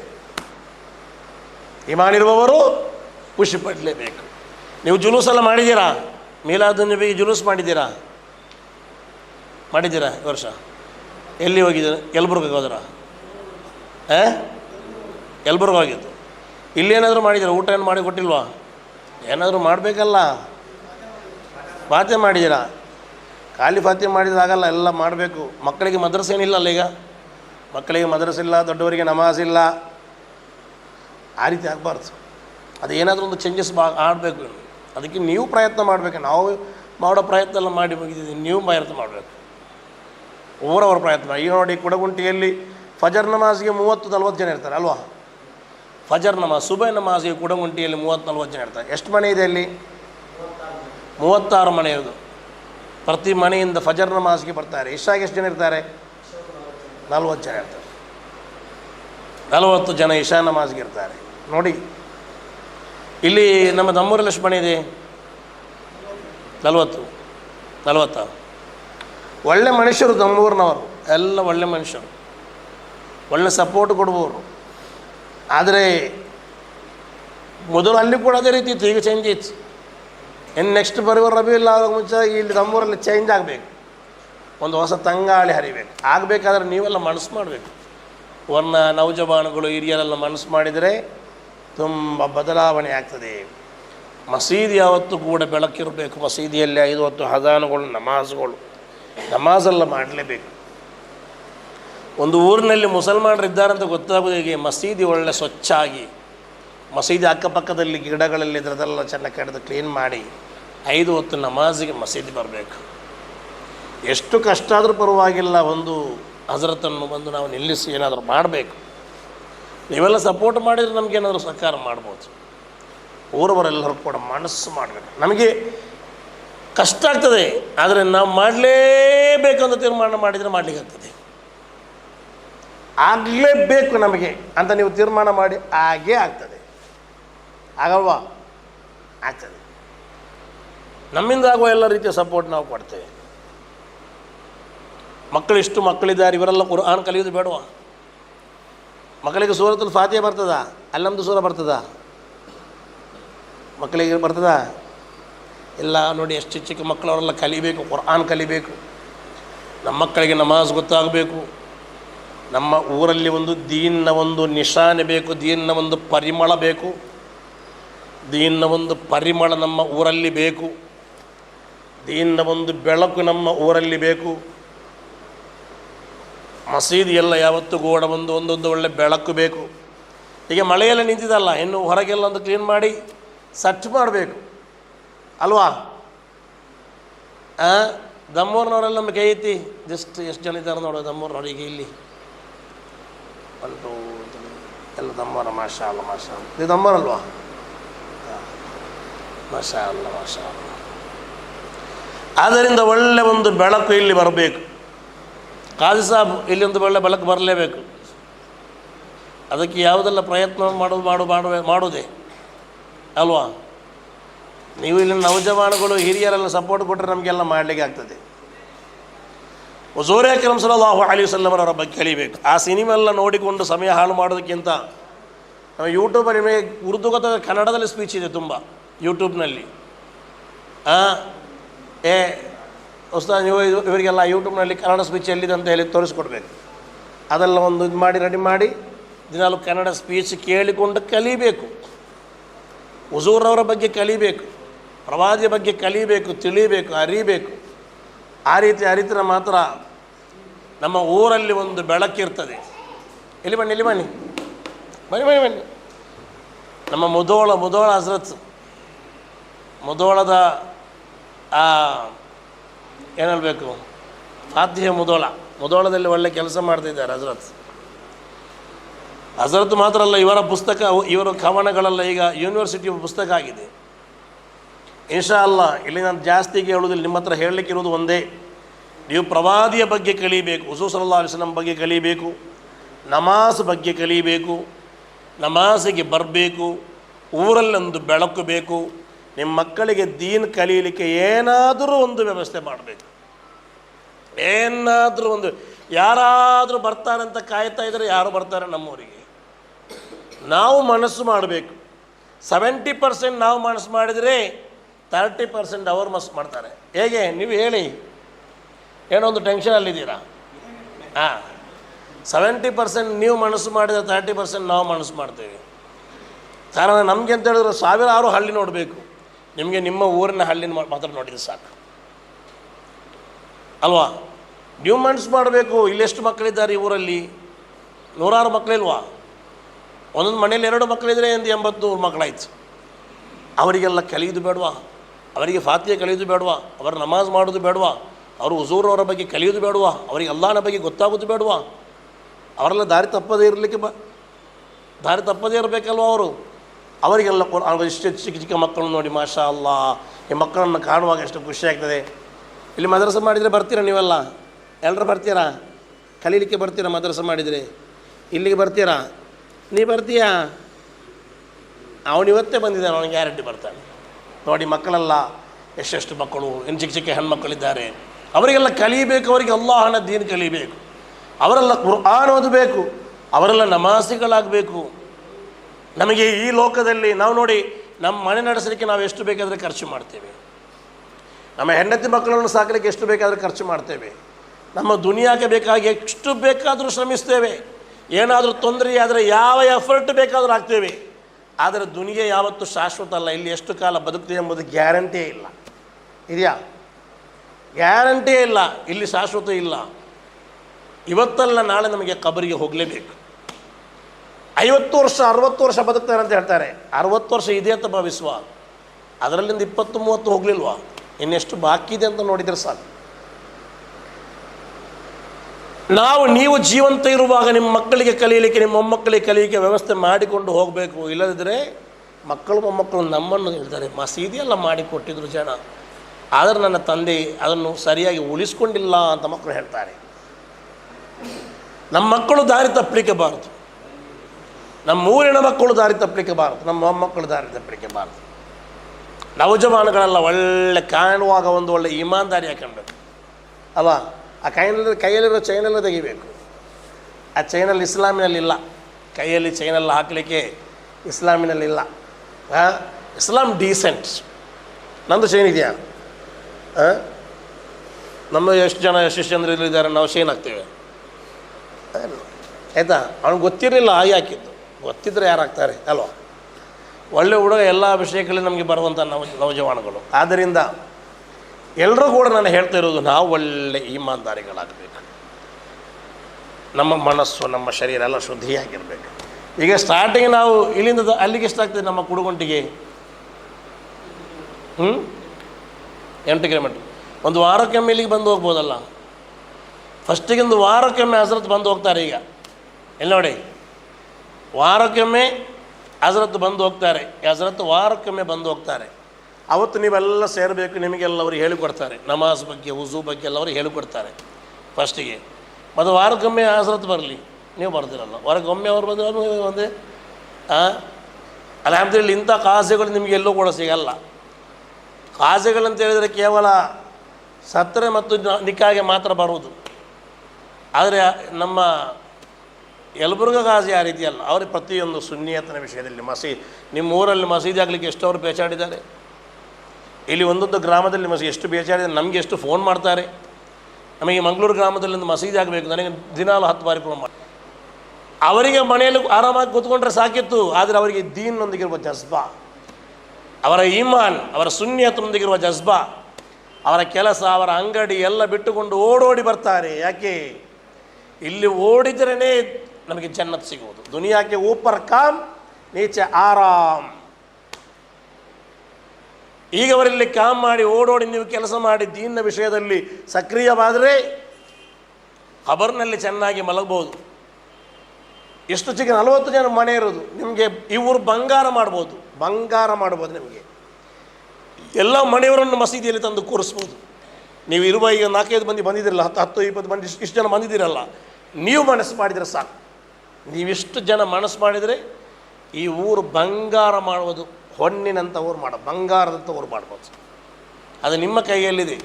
Speaker 2: ಈ ಮಾಡಿರುವವರು ಖುಷಿ ಪಡಲೇಬೇಕು ನೀವು ಜುಲೂಸೆಲ್ಲ ಮಾಡಿದ್ದೀರಾ? ಮೀಲಾದ ನಬಿಗೆ ಜುಲೂಸ್ ಮಾಡಿದ್ದೀರಾ? ಮಾಡಿದ್ದೀರಾ ಈ ವರ್ಷ? ಎಲ್ಲಿ ಹೋಗಿದ್ದೀರ ಯಲ್ಬುರ್ಗಿಗೆ ಹೋದ್ರ? ಯಲ್ಬುರ್ಗ ಹೋಗಿದ್ದು. ಇಲ್ಲೇನಾದರೂ ಮಾಡಿದ್ದೀರಾ? ಊಟ ಏನು ಮಾಡಿ ಕೊಟ್ಟಿಲ್ವಾ? ಏನಾದರೂ ಮಾಡಬೇಕಲ್ಲ. ಫಾತೆ ಮಾಡಿದ್ದೀರಾ? ಖಾಲಿ ಫಾತೆ ಮಾಡಿದಾಗಲ್ಲ ಎಲ್ಲ ಮಾಡಬೇಕು. ಮಕ್ಕಳಿಗೆ ಮದ್ರಸೆ ಏನಿಲ್ಲಲ್ಲ ಈಗ? ಮಕ್ಕಳಿಗೆ ಮದ್ರಸೆ ಇಲ್ಲ, ದೊಡ್ಡವರಿಗೆ ನಮಾಜ್ ಇಲ್ಲ. ಆ ರೀತಿ ಆಗಬಾರ್ದು. ಅದು ಏನಾದರೂ ಒಂದು ಚೇಂಜಸ್ ಬಾ ಆಡಬೇಕು ಅದಕ್ಕೆ ನೀವು ಪ್ರಯತ್ನ ಮಾಡಬೇಕು. ನಾವು ಮಾಡೋ ಪ್ರಯತ್ನ ಎಲ್ಲ ಮಾಡಿ ಮುಗಿದಿದ್ದೀನಿ ನೀವು ಪ್ರಯತ್ನ ಮಾಡಬೇಕು. ಊರವರ ಪ್ರಯತ್ನ. ಈಗ ನೋಡಿ ಕುಡಗುಂಟಿಯಲ್ಲಿ ಫಜರ್ ನಮಾಜ್ಗೆ ಮೂವತ್ತು ನಲ್ವತ್ತು ಜನ ಇರ್ತಾರೆ, ಅಲ್ವಾ? ಫಜರ್ ನಮಾಜ್ ಸುಬೈ ನಮಾಜ್ಗೆ ಕುಡಗುಂಟಿಯಲ್ಲಿ ಮೂವತ್ತು ನಲ್ವತ್ತು ಜನ ಇರ್ತಾರೆ. ಎಷ್ಟು ಮನೆ ಇದೆ ಅಲ್ಲಿ? ಮೂವತ್ತಾರು ಮನೆ ಇರೋದು. ಪ್ರತಿ ಮನೆಯಿಂದ ಫಜರ್ ನಮಾಜ್ಗೆ ಬರ್ತಾರೆ. ಇಶಾಗೆ ಎಷ್ಟು ಜನ ಇರ್ತಾರೆ? ನಲ್ವತ್ತು ಜನ ಇರ್ತಾರೆ. ನಲವತ್ತು ಜನ ಇಶಾ ನಮಾಜ್ಗೆ ಇರ್ತಾರೆ. ನೋಡಿ. ಇಲ್ಲಿ ನಮ್ಮ ನಮ್ಮೂರಲ್ಲಿ ಎಷ್ಟು ಮನೆ ಇದೆ? ನಲವತ್ತು. ನಲವತ್ತ? ಒಳ್ಳೆ ಮನುಷ್ಯರು ನಮ್ಮೂರಿನವರು ಎಲ್ಲ ಒಳ್ಳೆ ಮನುಷ್ಯರು. ಒಳ್ಳೆ ಸಪೋರ್ಟ್ ಕೊಡುವವರು. ಆದರೆ ಮೊದಲು ಅಲ್ಲಿ ಕೂಡ ಅದೇ ರೀತಿ ಇತ್ತು, ಈಗ ಚೇಂಜ್ ಇತ್ತು. ಇನ್ನು ನೆಕ್ಸ್ಟ್ ಬರುವ ರಬಿ ಇಲ್ಲ ಮುಂಚೆ ಇಲ್ಲಿ ನಮ್ಮೂರಲ್ಲಿ ಚೇಂಜ್ ಆಗಬೇಕು. ಒಂದು ಹೊಸ ತಂಗಾಳಿ ಹರಿಬೇಕು. ಆಗಬೇಕಾದ್ರೆ ನೀವೆಲ್ಲ ಮನಸ್ಸು ಮಾಡಬೇಕು. ವರ್ಣ ನೌಜವಾನುಗಳು ಹಿರಿಯರೆಲ್ಲ ಮನಸ್ಸು ಮಾಡಿದರೆ ತುಂಬ ಬದಲಾವಣೆ ಆಗ್ತದೆ. ಮಸೀದಿ ಯಾವತ್ತೂ ಕೂಡ ಬೆಳಕಿರಬೇಕು. ಮಸೀದಿಯಲ್ಲಿ ಐದು ಹೊತ್ತು ಹದಾನುಗಳು ನಮಾಜ್ಗಳು. ನಮಾಜೆಲ್ಲ ಮಾಡಲೇಬೇಕು. ಒಂದು ಊರಿನಲ್ಲಿ ಮುಸಲ್ಮಾನರು ಇದ್ದಾರಂತ ಗೊತ್ತಾಗೋದು ಹೇಗೆ? ಮಸೀದಿ ಒಳ್ಳೆ ಸ್ವಚ್ಛಾಗಿ. ಮಸೀದಿ ಅಕ್ಕಪಕ್ಕದಲ್ಲಿ ಗಿಡಗಳಲ್ಲಿ ಇದರದೆಲ್ಲ ಚೆನ್ನಾಗಿ ಕಡಿದು ಕ್ಲೀನ್ ಮಾಡಿ ಐದು ಹೊತ್ತು ನಮಾಜಿಗೆ ಮಸೀದಿ ಬರಬೇಕು. ಎಷ್ಟು ಕಷ್ಟ ಆದರೂ ಪರವಾಗಿಲ್ಲ, ಒಂದು ಹಜರತನ್ನು ಬಂದು ನಾವು ನಿಲ್ಲಿಸಿ ಏನಾದರೂ ಮಾಡಬೇಕು. ನೀವೆಲ್ಲ ಸಪೋರ್ಟ್ ಮಾಡಿದರೆ ನಮಗೇನಾದರೂ ಸಹಕಾರ ಮಾಡ್ಬೋದು. ಊರವರೆಲ್ಲರೂ ಕೂಡ ಮನಸ್ಸು ಮಾಡಬೇಕು. ನಮಗೆ ಕಷ್ಟ ಆಗ್ತದೆ, ಆದರೆ ನಾವು ಮಾಡಲೇಬೇಕು ಅಂತ ತೀರ್ಮಾನ ಮಾಡಿದರೆ ಮಾಡಲಿಕ್ಕೆ ಆಗ್ತದೆ. ಆಗಲೇಬೇಕು ನಮಗೆ ಅಂತ ನೀವು ತೀರ್ಮಾನ ಮಾಡಿ ಹಾಗೇ ಆಗ್ತದೆ. ಆಗಲ್ವಾ? ಆಗ್ತದೆ. ನಮ್ಮಿಂದ ಆಗುವ ಎಲ್ಲ ರೀತಿಯ ಸಪೋರ್ಟ್ ನಾವು ಕೊಡ್ತೇವೆ. ಮಕ್ಕಳಿಷ್ಟು ಮಕ್ಕಳಿದ್ದಾರೆ, ಇವರೆಲ್ಲ ಕುರ್ಆನ್ ಕಲಿಯೋದು ಬೇಡವಾ? ಮಕ್ಕಳಿಗೆ ಸೂರത്തുಲ್ ಫಾತಿಯ ಬರ್ತದ? ಅಲ್ಲಮ್ದು ಸೂರ ಬರ್ತದ? ಮಕ್ಕಳಿಗೆ ಬರ್ತದ? ಎಲ್ಲ ನೋಡಿ, ಎಷ್ಟು ಚಿಕ್ಕ ಮಕ್ಕಳವರೆಲ್ಲ ಕಲಿಬೇಕು ಕುರ್ಆನ್ ಕಲಿಬೇಕು. ನಮ್ಮ ಮಕ್ಕಳಿಗೆ ನಮಾಜ್ ಗೊತ್ತಾಗಬೇಕು. ನಮ್ಮ ಊರಲ್ಲಿ ಒಂದು ದೀನ್ನ ಒಂದು ನಿಶಾನೆ ಬೇಕು, ದೀನ್ನ ಒಂದು ಪರಿಮಳ ಬೇಕು. ದೀನ್ನ ಒಂದು ಪರಿಮಳ ನಮ್ಮ ಊರಲ್ಲಿ ಬೇಕು. ದೀನ್ನ ಒಂದು ಬೆಳಕು ನಮ್ಮ ಊರಲ್ಲಿ ಬೇಕು. ಮಸೀದಿ ಎಲ್ಲ ಯಾವತ್ತೂ ಗೋಡ ಒಂದು ಒಂದೊಂದು ಒಳ್ಳೆ ಬೆಳಕು ಬೇಕು. ಈಗ ಮಳೆಯೆಲ್ಲ ನಿಂತಿದಲ್ಲ, ಇನ್ನು ಹೊರಗೆಲ್ಲ ಒಂದು ಕ್ಲೀನ್ ಮಾಡಿ ಸಚ್ ಮಾಡಬೇಕು. ಅಲ್ವಾ? ದಮ್ಮೂರಿನವರೆಲ್ಲ ನಮ್ಮ ಕೈ ಐತಿ ಜಸ್ಟ್ ಎಷ್ಟು ಜನ ಇದ್ದಾರೆ ನೋಡೋ ದಮ್ಮೂರಿನವ್ರಿಗೆ ಇಲ್ಲಿ. ಎಲ್ಲ ದಮ್ಮರ ಮಾಷಾ ಅಲ್ಲ ಮಾಷಾ ಇದು ದಮ್ಮರಲ್ವಾ ಮಾಷಾ ಅಲ್ಲ ಮಾಷಾ ಅಲ್ಲ ಆದ್ದರಿಂದ ಒಳ್ಳೆ ಒಂದು ಬೆಳಕು ಇಲ್ಲಿ ಬರಬೇಕು. ಕಾಜಿ ಸಾಬ್ ಇಲ್ಲಿ ಒಂದು ಒಳ್ಳೆ ಬೆಳಕು ಬರಲೇಬೇಕು. ಅದಕ್ಕೆ ಯಾವುದೆಲ್ಲ ಪ್ರಯತ್ನ ಮಾಡೋದು ಮಾಡು ಮಾಡುವ ಮಾಡೋದೇ ಅಲ್ವಾ? ನೀವು ಇಲ್ಲಿ ನವಜವಾನಗಳು ಹಿರಿಯರೆಲ್ಲ ಸಪೋರ್ಟ್ ಕೊಟ್ಟರೆ ನಮಗೆಲ್ಲ ಮಾಡಲಿಕ್ಕೆ ಆಗ್ತದೆ. ಹುಜೂರ್ ಅಕ್ರಮ್ ಸಲಲ್ಲಾಹು ಅಲಿ ವಸಲ್ಲಮರವರ ಬಗ್ಗೆ ಕಲಿಬೇಕು ಆ ಸಿನಿಮಾ ಎಲ್ಲ ನೋಡಿಕೊಂಡು ಸಮಯ ಹಾಳು ಮಾಡೋದಕ್ಕಿಂತ ನಾವು ಯೂಟ್ಯೂಬಲ್ಲಿ ನಿಮಗೆ ಉರ್ದು ಗೊತ್ತಾಗ ಕನ್ನಡದಲ್ಲಿ ಸ್ಪೀಚ್ ಇದೆ ತುಂಬ, ಯೂಟ್ಯೂಬ್ನಲ್ಲಿ. ಏ ಹೊಸ ನೀವು ಇವರಿಗೆಲ್ಲ ಯೂಟ್ಯೂಬ್ನಲ್ಲಿ ಕನ್ನಡ ಸ್ಪೀಚ್ ಎಲ್ಲಿದೆ ಅಂತ ಹೇಳಿ ತೋರಿಸ್ಕೊಡ್ಬೇಕು. ಅದೆಲ್ಲ ಒಂದು ಇದು ಮಾಡಿ ರೆಡಿ ಮಾಡಿ, ದಿನಾಲು ಕನ್ನಡ ಸ್ಪೀಚ್ ಕೇಳಿಕೊಂಡು ಕಲಿಬೇಕು. ಹುಜೂರವರ ಬಗ್ಗೆ ಕಲಿಬೇಕು. ಪ್ರವಾದಿಯ ಬಗ್ಗೆ ಕಲಿಬೇಕು, ತಿಳಿಬೇಕು, ಅರಿಬೇಕು. ಆ ರೀತಿ ಅರಿತರೆ ಮಾತ್ರ ನಮ್ಮ ಊರಲ್ಲಿ ಒಂದು ಬೆಳಕಿರ್ತದೆ ಇಲ್ಲಿ ಬನ್ನಿ ಇಲ್ಲಿ ಬನ್ನಿ. ಬನ್ನಿ ಬನ್ನಿ ಬನ್ನಿ. ನಮ್ಮ ಮುದೋಳ ಮುದೋಳ ಹಸ್ರತ್ ಮುದೋಳದ, ಆ ಏನಲ್ಬೇಕು ಫಾತಿಹ ಮುದೋಳ. ಮುದೋಳದಲ್ಲಿ ಒಳ್ಳೆ ಕೆಲಸ ಮಾಡ್ತಿದ್ದಾರೆ ಹಸರತ್ ಹಜರತ್ ಮಾತ್ರ ಅಲ್ಲ, ಇವರ ಪುಸ್ತಕ, ಇವರ ಕವನಗಳೆಲ್ಲ ಈಗ ಯೂನಿವರ್ಸಿಟಿ ಪುಸ್ತಕ ಆಗಿದೆ. ಇನ್ಶಾ ಅಲ್ಲ ಇಲ್ಲಿ ನಾನು ಜಾಸ್ತಿಗೆ ಹೇಳೋದಿಲ್ಲ ನಿಮ್ಮ ಹತ್ರ ಹೇಳಲಿಕ್ಕೆ ಇರೋದು ಒಂದೇ. ನೀವು ಪ್ರವಾದಿಯ ಬಗ್ಗೆ ಕಲಿಬೇಕು ಹುಸೂ ಸಲ್ಲಾ ಬಗ್ಗೆ ಕಲಿಬೇಕು, ನಮಾಜ್ ಬಗ್ಗೆ ಕಲಿಬೇಕು, ನಮಾಜಿಗೆ ಬರಬೇಕು, ಊರಲ್ಲೊಂದು ಬೆಳಕು ಬೇಕು ನಿಮ್ಮ ಮಕ್ಕಳಿಗೆ ದೀನ್ ಕಲೀಲಿಕ್ಕೆ ಏನಾದರೂ ಒಂದು ವ್ಯವಸ್ಥೆ ಮಾಡಬೇಕು. ಏನಾದರೂ ಒಂದು, ಯಾರಾದರೂ ಬರ್ತಾರೆ ಅಂತ ಕಾಯ್ತಾ ಇದ್ದರೆ ಯಾರು ಬರ್ತಾರೆ ನಮ್ಮೂರಿಗೆ ನಾವು ಮನಸ್ಸು ಮಾಡಬೇಕು. ಸೆವೆಂಟಿ ಪರ್ಸೆಂಟ್ ನಾವು ಮನಸ್ಸು ಮಾಡಿದರೆ ತರ್ಟಿ ಪರ್ಸೆಂಟ್ ಅವರ್ ಮಸ್ ಮಾಡ್ತಾರೆ. ಹೇಗೆ? ನೀವು ಹೇಳಿ. ಏನೋ ಒಂದು ಟೆನ್ಷನಲ್ಲಿದ್ದೀರಾ ಹಾಂ. ಸೆವೆಂಟಿ ಪರ್ಸೆಂಟ್ ನೀವು ಮನಸ್ಸು ಮಾಡಿದರೆ ತರ್ಟಿ ಪರ್ಸೆಂಟ್ ನಾವು ಮನಸ್ಸು ಮಾಡ್ತೇವೆ. ಕಾರಣ ನಮಗೆ ಅಂತ ಹೇಳಿದ್ರೆ ಸಾವಿರಾರು ಹಳ್ಳಿ ನೋಡಬೇಕು. ನಿಮಗೆ ನಿಮ್ಮ ಊರಿನ ಹಳ್ಳಿನ ಮಾತ್ರ ನೋಡಿದ್ರೆ ಸಾಕು. ಅಲ್ವಾ? ನೀವು ಮನಸ್ಸು ಮಾಡಬೇಕು. ಇಲ್ಲೆಷ್ಟು ಮಕ್ಕಳಿದ್ದಾರೆ ಈ ಊರಲ್ಲಿ? ನೂರಾರು ಮಕ್ಕಳಿಲ್ವಾ ಒಂದೊಂದು ಮನೇಲಿ ಎರಡು ಮಕ್ಕಳಿದ್ರೆ ಎಂದು ಎಂಬತ್ತು ಮಕ್ಕಳಾಯ್ತು ಅವರಿಗೆಲ್ಲ ಕಲಿಯೋದು ಬೇಡವಾ? ಅವರಿಗೆ ಫಾತಿಯ ಕಲಿಯೋದು ಬೇಡವಾ? ಅವರ ನಮಾಜ್ ಮಾಡೋದು ಬೇಡವಾ? ಅವರು ಹುಜೂರವರ ಬಗ್ಗೆ ಕಲಿಯೋದು ಬೇಡವಾ? ಅವರಿಗೆ ಅಲ್ಲಾನ ಬಗ್ಗೆ ಗೊತ್ತಾಗೋದು ಬೇಡವಾ? ಅವರೆಲ್ಲ ದಾರಿ ತಪ್ಪದೇ ಇರಲಿಕ್ಕೆ ಬ ದಾರಿ ತಪ್ಪದೇ ಇರಬೇಕಲ್ವ ಅವರು? ಅವರಿಗೆಲ್ಲ ಇಷ್ಟು ಚಿಕ್ಕ ಚಿಕ್ಕ ಮಕ್ಕಳು ನೋಡಿ ಮಾಷಾ ಅಲ್ಲ ಈ ಮಕ್ಕಳನ್ನು ಕಾಣುವಾಗ ಎಷ್ಟು ಖುಷಿ ಆಗ್ತದೆ. ಇಲ್ಲಿ ಮದ್ರಸ ಮಾಡಿದರೆ ಬರ್ತೀರಾ ನೀವೆಲ್ಲ? ಎಲ್ಲರೂ ಬರ್ತೀರಾ? ಕಲೀಲಿಕ್ಕೆ ಬರ್ತೀರಾ ಮದ್ರಸ ಮಾಡಿದರೆ? ಇಲ್ಲಿಗೆ ಬರ್ತೀರಾ? ನೀ ಬರ್ತೀಯಾ? ಅವನಿವತ್ತೇ ಬಂದಿದ್ದಾನೆ ಅವನಿಗೆ ಗ್ಯಾರಂಟಿ ಬರ್ತಾನೆ. ನೋಡಿ, ಮಕ್ಕಳೆಲ್ಲ, ಎಷ್ಟೆಷ್ಟು ಮಕ್ಕಳು, ಇನ್ನು ಚಿಕ್ಕ ಚಿಕ್ಕ ಹೆಣ್ಮಕ್ಕಳಿದ್ದಾರೆ ಅವರಿಗೆಲ್ಲ ಕಲಿಬೇಕು, ಅವರಿಗೆ ಅಲ್ಲಾಹನ ದೀನ್ ಕಲಿಬೇಕು. ಅವರೆಲ್ಲ ಕುರ್ಆನ್ ಓದಬೇಕು, ಅವರೆಲ್ಲ ನಮಾಸಿಗಳಾಗಬೇಕು. ನಮಗೆ ಈ ಲೋಕದಲ್ಲಿ, ನಾವು ನೋಡಿ, ನಮ್ಮ ಮನೆ ನಡೆಸಲಿಕ್ಕೆ ನಾವು ಎಷ್ಟು ಬೇಕಾದರೆ ಖರ್ಚು ಮಾಡ್ತೇವೆ. ನಮ್ಮ ಹೆಂಡತಿ ಮಕ್ಕಳನ್ನು ಸಾಕಲಿಕ್ಕೆ ಎಷ್ಟು ಬೇಕಾದರೂ ಖರ್ಚು ಮಾಡ್ತೇವೆ. ನಮ್ಮ ದುನಿಯಾಗೆ ಬೇಕಾಗಿ ಎಷ್ಟು ಬೇಕಾದರೂ ಶ್ರಮಿಸ್ತೇವೆ. ಏನಾದರೂ ತೊಂದರೆ ಆದರೆ ಯಾವ ಎಫರ್ಟ್ ಬೇಕಾದರೂ ಹಾಕ್ತೇವೆ. ಆದರೆ ದುನಿಯೆ ಯಾವತ್ತೂ ಶಾಶ್ವತ ಅಲ್ಲ ಇಲ್ಲಿ ಎಷ್ಟು ಕಾಲ ಬದುಕ್ತೀವಿ ಎಂಬುದು ಗ್ಯಾರಂಟಿಯೇ ಇಲ್ಲ. ಇದೆಯಾ? ಗ್ಯಾರಂಟಿಯೇ ಇಲ್ಲ. ಇಲ್ಲಿ ಶಾಶ್ವತ ಇಲ್ಲ. ಇವತ್ತಲ್ಲ ನಾಳೆ ನಮಗೆ ಕಬರಿಗೆ ಹೋಗಲೇಬೇಕು. ಐವತ್ತು ವರ್ಷ, ಅರವತ್ತು ವರ್ಷ ಬದುಕ್ತಾರೆ ಅಂತ ಹೇಳ್ತಾರೆ. ಅರವತ್ತು ವರ್ಷ ಇದೆ ಅಂತ ಭಾವಿಸುವ. ಅದರಲ್ಲಿಂದ ಇಪ್ಪತ್ತು, ಮೂವತ್ತು ಹೋಗಲಿಲ್ವಾ? ಇನ್ನೆಷ್ಟು ಬಾಕಿ ಇದೆ ಅಂತ ನೋಡಿದರೆ ಸಾಕು. ನಾವು ನೀವು ಜೀವಂತ ಇರುವಾಗ ನಿಮ್ಮ ಮಕ್ಕಳಿಗೆ ಕಲಿಯಲಿಕ್ಕೆ, ನಿಮ್ಮ ಮೊಮ್ಮಕ್ಕಳಿಗೆ ಕಲಿಯಲಿಕ್ಕೆ ವ್ಯವಸ್ಥೆ ಮಾಡಿಕೊಂಡು ಹೋಗಬೇಕು. ಇಲ್ಲದಿದ್ದರೆ ಮಕ್ಕಳು ಮೊಮ್ಮಕ್ಕಳು ನಮ್ಮನ್ನು ಹೇಳ್ತಾರೆ ಮಸೀದಿಯೆಲ್ಲ ಮಾಡಿಕೊಟ್ಟಿದ್ರು ಜನ. ಆದರೆ ನನ್ನ ತಂದೆ ಅದನ್ನು ಸರಿಯಾಗಿ ಉಳಿಸ್ಕೊಂಡಿಲ್ಲ ಅಂತ ಮಕ್ಕಳು ಹೇಳ್ತಾರೆ. ನಮ್ಮ ಮಕ್ಕಳು ದಾರಿ ತಪ್ಪಲಿಕ್ಕೆ ಬಾರದು ನಮ್ಮ ಊರಿನ ಮಕ್ಕಳು ದಾರಿ ತಪ್ಪಲಿಕ್ಕೆ ಬಾರದು ನಮ್ಮ ಮೊಮ್ಮಕ್ಕಳು ದಾರಿ ತಪ್ಪಲಿಕ್ಕೆ ಬಾರದು ನವಜವಾನಗಳೆಲ್ಲ ಒಳ್ಳೆ ಕಾಣುವಾಗ ಒಂದು ಒಳ್ಳೆ ಇಮಾನ್ದಾರಿ ಹಾಕಬೇಕು ಅಲ್ವಾ? ಆ ಕೈನಲ್ಲಿ ಕೈಯಲ್ಲಿರೋ ಚೈನೆಲ್ಲ ತೆಗಿಬೇಕು. ಆ ಚೈನಲ್ಲಿ ಇಸ್ಲಾಮಿನಲ್ಲಿಲ್ಲ ಕೈಯಲ್ಲಿ ಚೈನಲ್ಲ ಹಾಕಲಿಕ್ಕೆ ಇಸ್ಲಾಮಿನಲ್ಲಿಲ್ಲ ಹಾಂ ಇಸ್ಲಾಂ ಡೀಸೆಂಟ್ ನಂದು ಚೈನ್ ಇದೆಯಾ? ಹಾಂ ನಮ್ಮ ಎಷ್ಟು ಜನ ಶಿಷ್ಯಂದ್ರು ಇದ್ದಾರೆ, ನಾವು ಚೈನ್ ಹಾಕ್ತೇವೆ. ಆಯಿತಾ? ಅವ್ನಿಗೆ ಗೊತ್ತಿರಲಿಲ್ಲ ಆಗಿ ಹಾಕಿದ್ದು. ಗೊತ್ತಿದ್ರೆ ಯಾರು ಹಾಕ್ತಾರೆ? ಅಲ್ವಾ ಒಳ್ಳೆ ಹುಡುಗ, ಎಲ್ಲ ವಿಷಯಗಳಲ್ಲಿ ನಮಗೆ ಬರುವಂಥ ನವ ನವಜವಾನಗಳು. ಆದ್ದರಿಂದ ಎಲ್ಲರೂ ಕೂಡ ನಾನು ಹೇಳ್ತಾ ಇರೋದು, ನಾವು ಒಳ್ಳೆ ಈಮಾನ್ದಾರಿಗಳಾಗಬೇಕು. ನಮ್ಮ ಮನಸ್ಸು, ನಮ್ಮ ಶರೀರ ಎಲ್ಲ ಶುದ್ಧಿಯಾಗಿರಬೇಕು. ಈಗ ಸ್ಟಾರ್ಟಿಂಗ್ ನಾವು ಇಲ್ಲಿಂದ ಅಲ್ಲಿಗೆ ಎಷ್ಟಾಗ್ತದೆ ನಮ್ಮ ಕುಡುಗುಂಟಿಗೆ? ಹ್ಞೂ ಎಂಟು ಕಿಲೋಮೀಟ್ರ್ ಒಂದು ವಾರಕ್ಕೊಮ್ಮೆ ಇಲ್ಲಿಗೆ ಬಂದು ಹೋಗ್ಬೋದಲ್ಲ? ಫಸ್ಟಿಗೆ ಒಂದು ವಾರಕ್ಕೊಮ್ಮೆ ಹಸರತ್ತು ಬಂದು ಹೋಗ್ತಾರೆ ಈಗ. ಎಲ್ಲಿ ನೋಡಿ? ವಾರಕ್ಕೊಮ್ಮೆ ಹಸರತ್ತು ಬಂದು ಹೋಗ್ತಾರೆ. ಹಸರತ್ತು ವಾರಕ್ಕೊಮ್ಮೆ ಬಂದು ಹೋಗ್ತಾರೆ. ಅವತ್ತು ನೀವೆಲ್ಲ ಸೇರಬೇಕು ನಿಮಗೆಲ್ಲ ಅವರು ಹೇಳಿಕೊಡ್ತಾರೆ. ನಮಾಜ್ ಬಗ್ಗೆ ಉಜು ಬಗ್ಗೆ ಎಲ್ಲ ಅವರು ಹೇಳಿಕೊಡ್ತಾರೆ ಫಸ್ಟಿಗೆ. ಮತ್ತು ವಾರಕ್ಕೊಮ್ಮೆ ಹಸ್ರತ್ ಬರಲಿ. ನೀವು ಬರ್ತೀರಲ್ಲ ವಾರಕ್ಕೊಮ್ಮೆ ಅವ್ರು ಬಂದು ಅವ್ರು ಒಂದೇ ಅಲ್ಹಮ್ದುಲಿಲ್ಲ ಇಂಥ ಕಾಸೆಗಳು ನಿಮಗೆ ಎಲ್ಲೂ ಕೂಡ ಸಿಗಲ್ಲ. ಕಾಸೆಗಳಂತ ಹೇಳಿದರೆ ಕೇವಲ ಸತ್ತರೆ ಮತ್ತು ನಿಕ್ಕಾಗೆ ಮಾತ್ರ ಬರುವುದು. ಆದರೆ ನಮ್ಮ ಯಲಬುರ್ಗ ಗಾಜಿ ಆ ರೀತಿ ಅಲ್ಲ ಅವರ ಪ್ರತಿಯೊಂದು ಸುನ್ನಿಯತನ ವಿಷಯದಲ್ಲಿ ಮಸೀ ನಿಮ್ಮ ಊರಲ್ಲಿ ಮಸೀದಿ ಆಗಲಿಕ್ಕೆ ಎಷ್ಟು ಪೇಚಾಡಿದ್ದಾರೆ? ಇಲ್ಲಿ ಒಂದೊಂದು ಗ್ರಾಮದಲ್ಲಿ ಮಸೀದಿ ಎಷ್ಟು ಬೇಜಾರಿದೆ, ನಮಗೆ ಎಷ್ಟು ಫೋನ್ ಮಾಡ್ತಾರೆ. ನಮಗೆ ಮಂಗಳೂರು ಗ್ರಾಮದಲ್ಲಿ ಒಂದು ಮಸೀದಿ ಆಗಬೇಕು, ನನಗೆ ದಿನಾಲು ಹತ್ತು ಬಾರಿ ಫೋನ್ ಮಾಡಿ. ಅವರಿಗೆ ಮನೆಯಲ್ಲಿ ಆರಾಮಾಗಿ ಕೂತ್ಕೊಂಡ್ರೆ ಸಾಕಿತ್ತು, ಆದರೆ ಅವರಿಗೆ ದೀನ್ನೊಂದಿಗಿರುವ ಜಜ್ಬಾ. ಅವರ ಈಮಾನ್, ಅವರ ಸುನ್ಯತೊಂದಿಗಿರುವ ಜಜ್ಬಾ. ಅವರ ಕೆಲಸ, ಅವರ ಅಂಗಡಿ ಎಲ್ಲ ಬಿಟ್ಟುಕೊಂಡು ಓಡೋಡಿ ಬರ್ತಾರೆ. ಯಾಕೆ? ಇಲ್ಲಿ ಓಡಿದ್ರೇ ನಮಗೆ ಜನ್ನತ್ ಸಿಗುವುದು. ದುನಿಯಾಕ್ಕೆ ಊಪರ್ ಕಾಮ್, ನೀಚೆ ಆರಾಮ್. ಈಗ ಅವರಲ್ಲಿ ಕಾಮ್ ಮಾಡಿ ಓಡೋಡಿ ನೀವು ಕೆಲಸ ಮಾಡಿ ದೀನ ವಿಷಯದಲ್ಲಿ ಸಕ್ರಿಯವಾದರೆ ಖಬರ್ನಲ್ಲಿ ಚೆನ್ನಾಗಿ ಮಲಗಬಹುದು ಎಷ್ಟು ಚಿಕ್ಕ ನಲವತ್ತು ಜನ ಮನೆ ಇರೋದು, ನಿಮಗೆ ಇವರು ಬಂಗಾರ ಮಾಡ್ಬೋದು. ಬಂಗಾರ ಮಾಡ್ಬೋದು ನಿಮಗೆ. ಎಲ್ಲ ಮನೆಯವರನ್ನು ಮಸೀದಿಯಲ್ಲಿ ತಂದು ಕೂರಿಸ್ಬೋದು. ನೀವು ಇರುವ ಈಗ ನಾಲ್ಕೈದು ಮಂದಿ ಬಂದಿದ್ದೀರಲ್ಲ, ಹತ್ತು ಹತ್ತು, ಇಪ್ಪತ್ತು ಮಂದಿ ಇಷ್ಟು ಜನ ಬಂದಿದ್ದೀರಲ್ಲ, ನೀವು ಮನಸ್ಸು ಮಾಡಿದರೆ ಸಾಕು. ನೀವಿಷ್ಟು ಜನ ಮನಸ್ಸು ಮಾಡಿದರೆ ಈ ಊರು ಬಂಗಾರ ಮಾಡುವುದು. ಹೊನ್ನಿನಂಥ ಊರು ಮಾಡ ಬಂಗಾರದಂಥವ್ರು ಮಾಡ್ಬೋದು. ಅದು ನಿಮ್ಮ ಕೈಯಲ್ಲಿದೆ.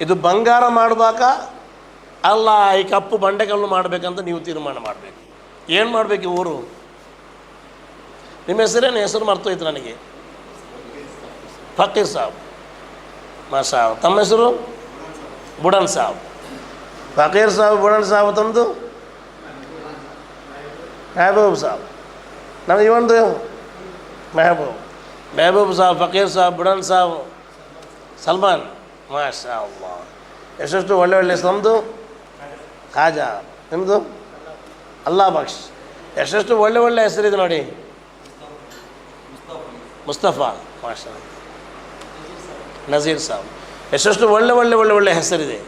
Speaker 2: ಇದು ಬಂಗಾರ ಮಾಡುವಾಗ ಅಲ್ಲ, ಈ ಕಪ್ಪು ಬಂಡೆಗಳನ್ನು ಮಾಡಬೇಕಂತ ನೀವು ತೀರ್ಮಾನ ಮಾಡಬೇಕು. ಏನು ಮಾಡಬೇಕು ಊರು ನಿಮ್ಮ ಹೆಸರೇನು? ಹೆಸರು ಮರ್ತೋಯ್ತು ನನಗೆ. ಫಕೀರ್ ಸಾಬ್. ಮಾಷಾ ತಮ್ಮ ಹೆಸರು? ಬುಡನ್ ಸಾಬ್. ಫಕೀರ್ ಸಾಬ್, ಬುಡನ್ ಸಾಬ್ ತಂದು ಮೆಹಬೂಬ್ ಸಾಬ್. ನಮ್ದು ಇವೊಂದು ಮೆಹಬೂಬ್ ಮೆಹಬೂಬ್ ಸಾಬ್ ಫಕೀರ್ ಸಾಬ್ ಬುಡನ್ ಸಾಬ್ ಸಲ್ಮಾನ್ ಅಲ್ಲಾ ಎಷ್ಟೆಷ್ಟು ಒಳ್ಳೆ ಒಳ್ಳೆ ನಮ್ಮದು ಖಾಜಾ ನಿಮ್ಮದು ಅಲ್ಲಾ ಬಕ್ಷ್ ಎಷ್ಟೆಷ್ಟು ಒಳ್ಳೆ ಒಳ್ಳೆ ಹೆಸರಿದೆ ನೋಡಿ ಮುಸ್ತಫಾ ಮಾಷಾ ನಜೀರ್ ಸಾಬ್ ಎಷ್ಟೆಷ್ಟು ಒಳ್ಳೆ ಒಳ್ಳೆ ಒಳ್ಳೆ ಒಳ್ಳೆ ಹೆಸರಿದೆ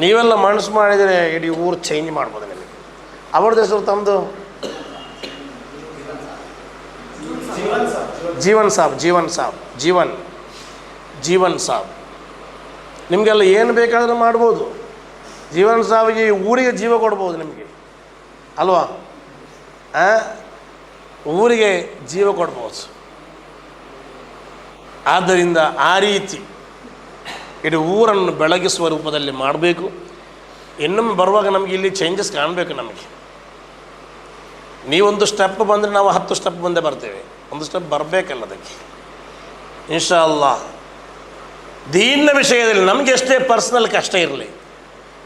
Speaker 2: ನೀವೆಲ್ಲ ಮನಸ್ಸು ಮಾಡಿದರೆ ಇಡೀ ಊರು ಚೇಂಜ್ ಮಾಡ್ಬೋದು ನಿಮಗೆ. ಅವ್ರದ್ದು ಹೆಸರು ತಮ್ಮದು ಜೀವನ್ ಸಾಬ್ ಜೀವನ್ ಸಾಬ್, ಜೀವನ್ ಜೀವನ್ ಸಾಬ್. ನಿಮಗೆಲ್ಲ ಏನು ಬೇಕಾದರೂ ಮಾಡ್ಬೋದು. ಜೀವನ್ ಸಾವಿಗೆ ಊರಿಗೆ ಜೀವ ಕೊಡ್ಬೋದು ನಿಮಗೆ. ಅಲ್ವಾ? ಊರಿಗೆ ಜೀವ ಕೊಡ್ಬೋದು. ಆದ್ದರಿಂದ ಆ ರೀತಿ ಇಡೀ ಊರನ್ನು ಬೆಳಗಿಸುವ ರೂಪದಲ್ಲಿ ಮಾಡಬೇಕು. ಇನ್ನೊಮ್ಮೆ ಬರುವಾಗ ನಮಗೆ ಇಲ್ಲಿ ಚೇಂಜಸ್ ಕಾಣಬೇಕು ನಮಗೆ. ನೀವೊಂದು ಸ್ಟೆಪ್ ಬಂದರೆ ನಾವು ಹತ್ತು ಸ್ಟೆಪ್ ಮುಂದೆ ಬರ್ತೇವೆ. ಒಂದು ಸ್ಟೆಪ್ ಬರಬೇಕಲ್ಲ ಅದಕ್ಕೆ. ಇನ್ಶಾ ಅಲ್ಲಾ ದೀನ ವಿಷಯದಲ್ಲಿ ನಮ್ಗೆ ಎಷ್ಟೇ ಪರ್ಸ್ನಲ್ ಕಷ್ಟ ಇರಲಿ,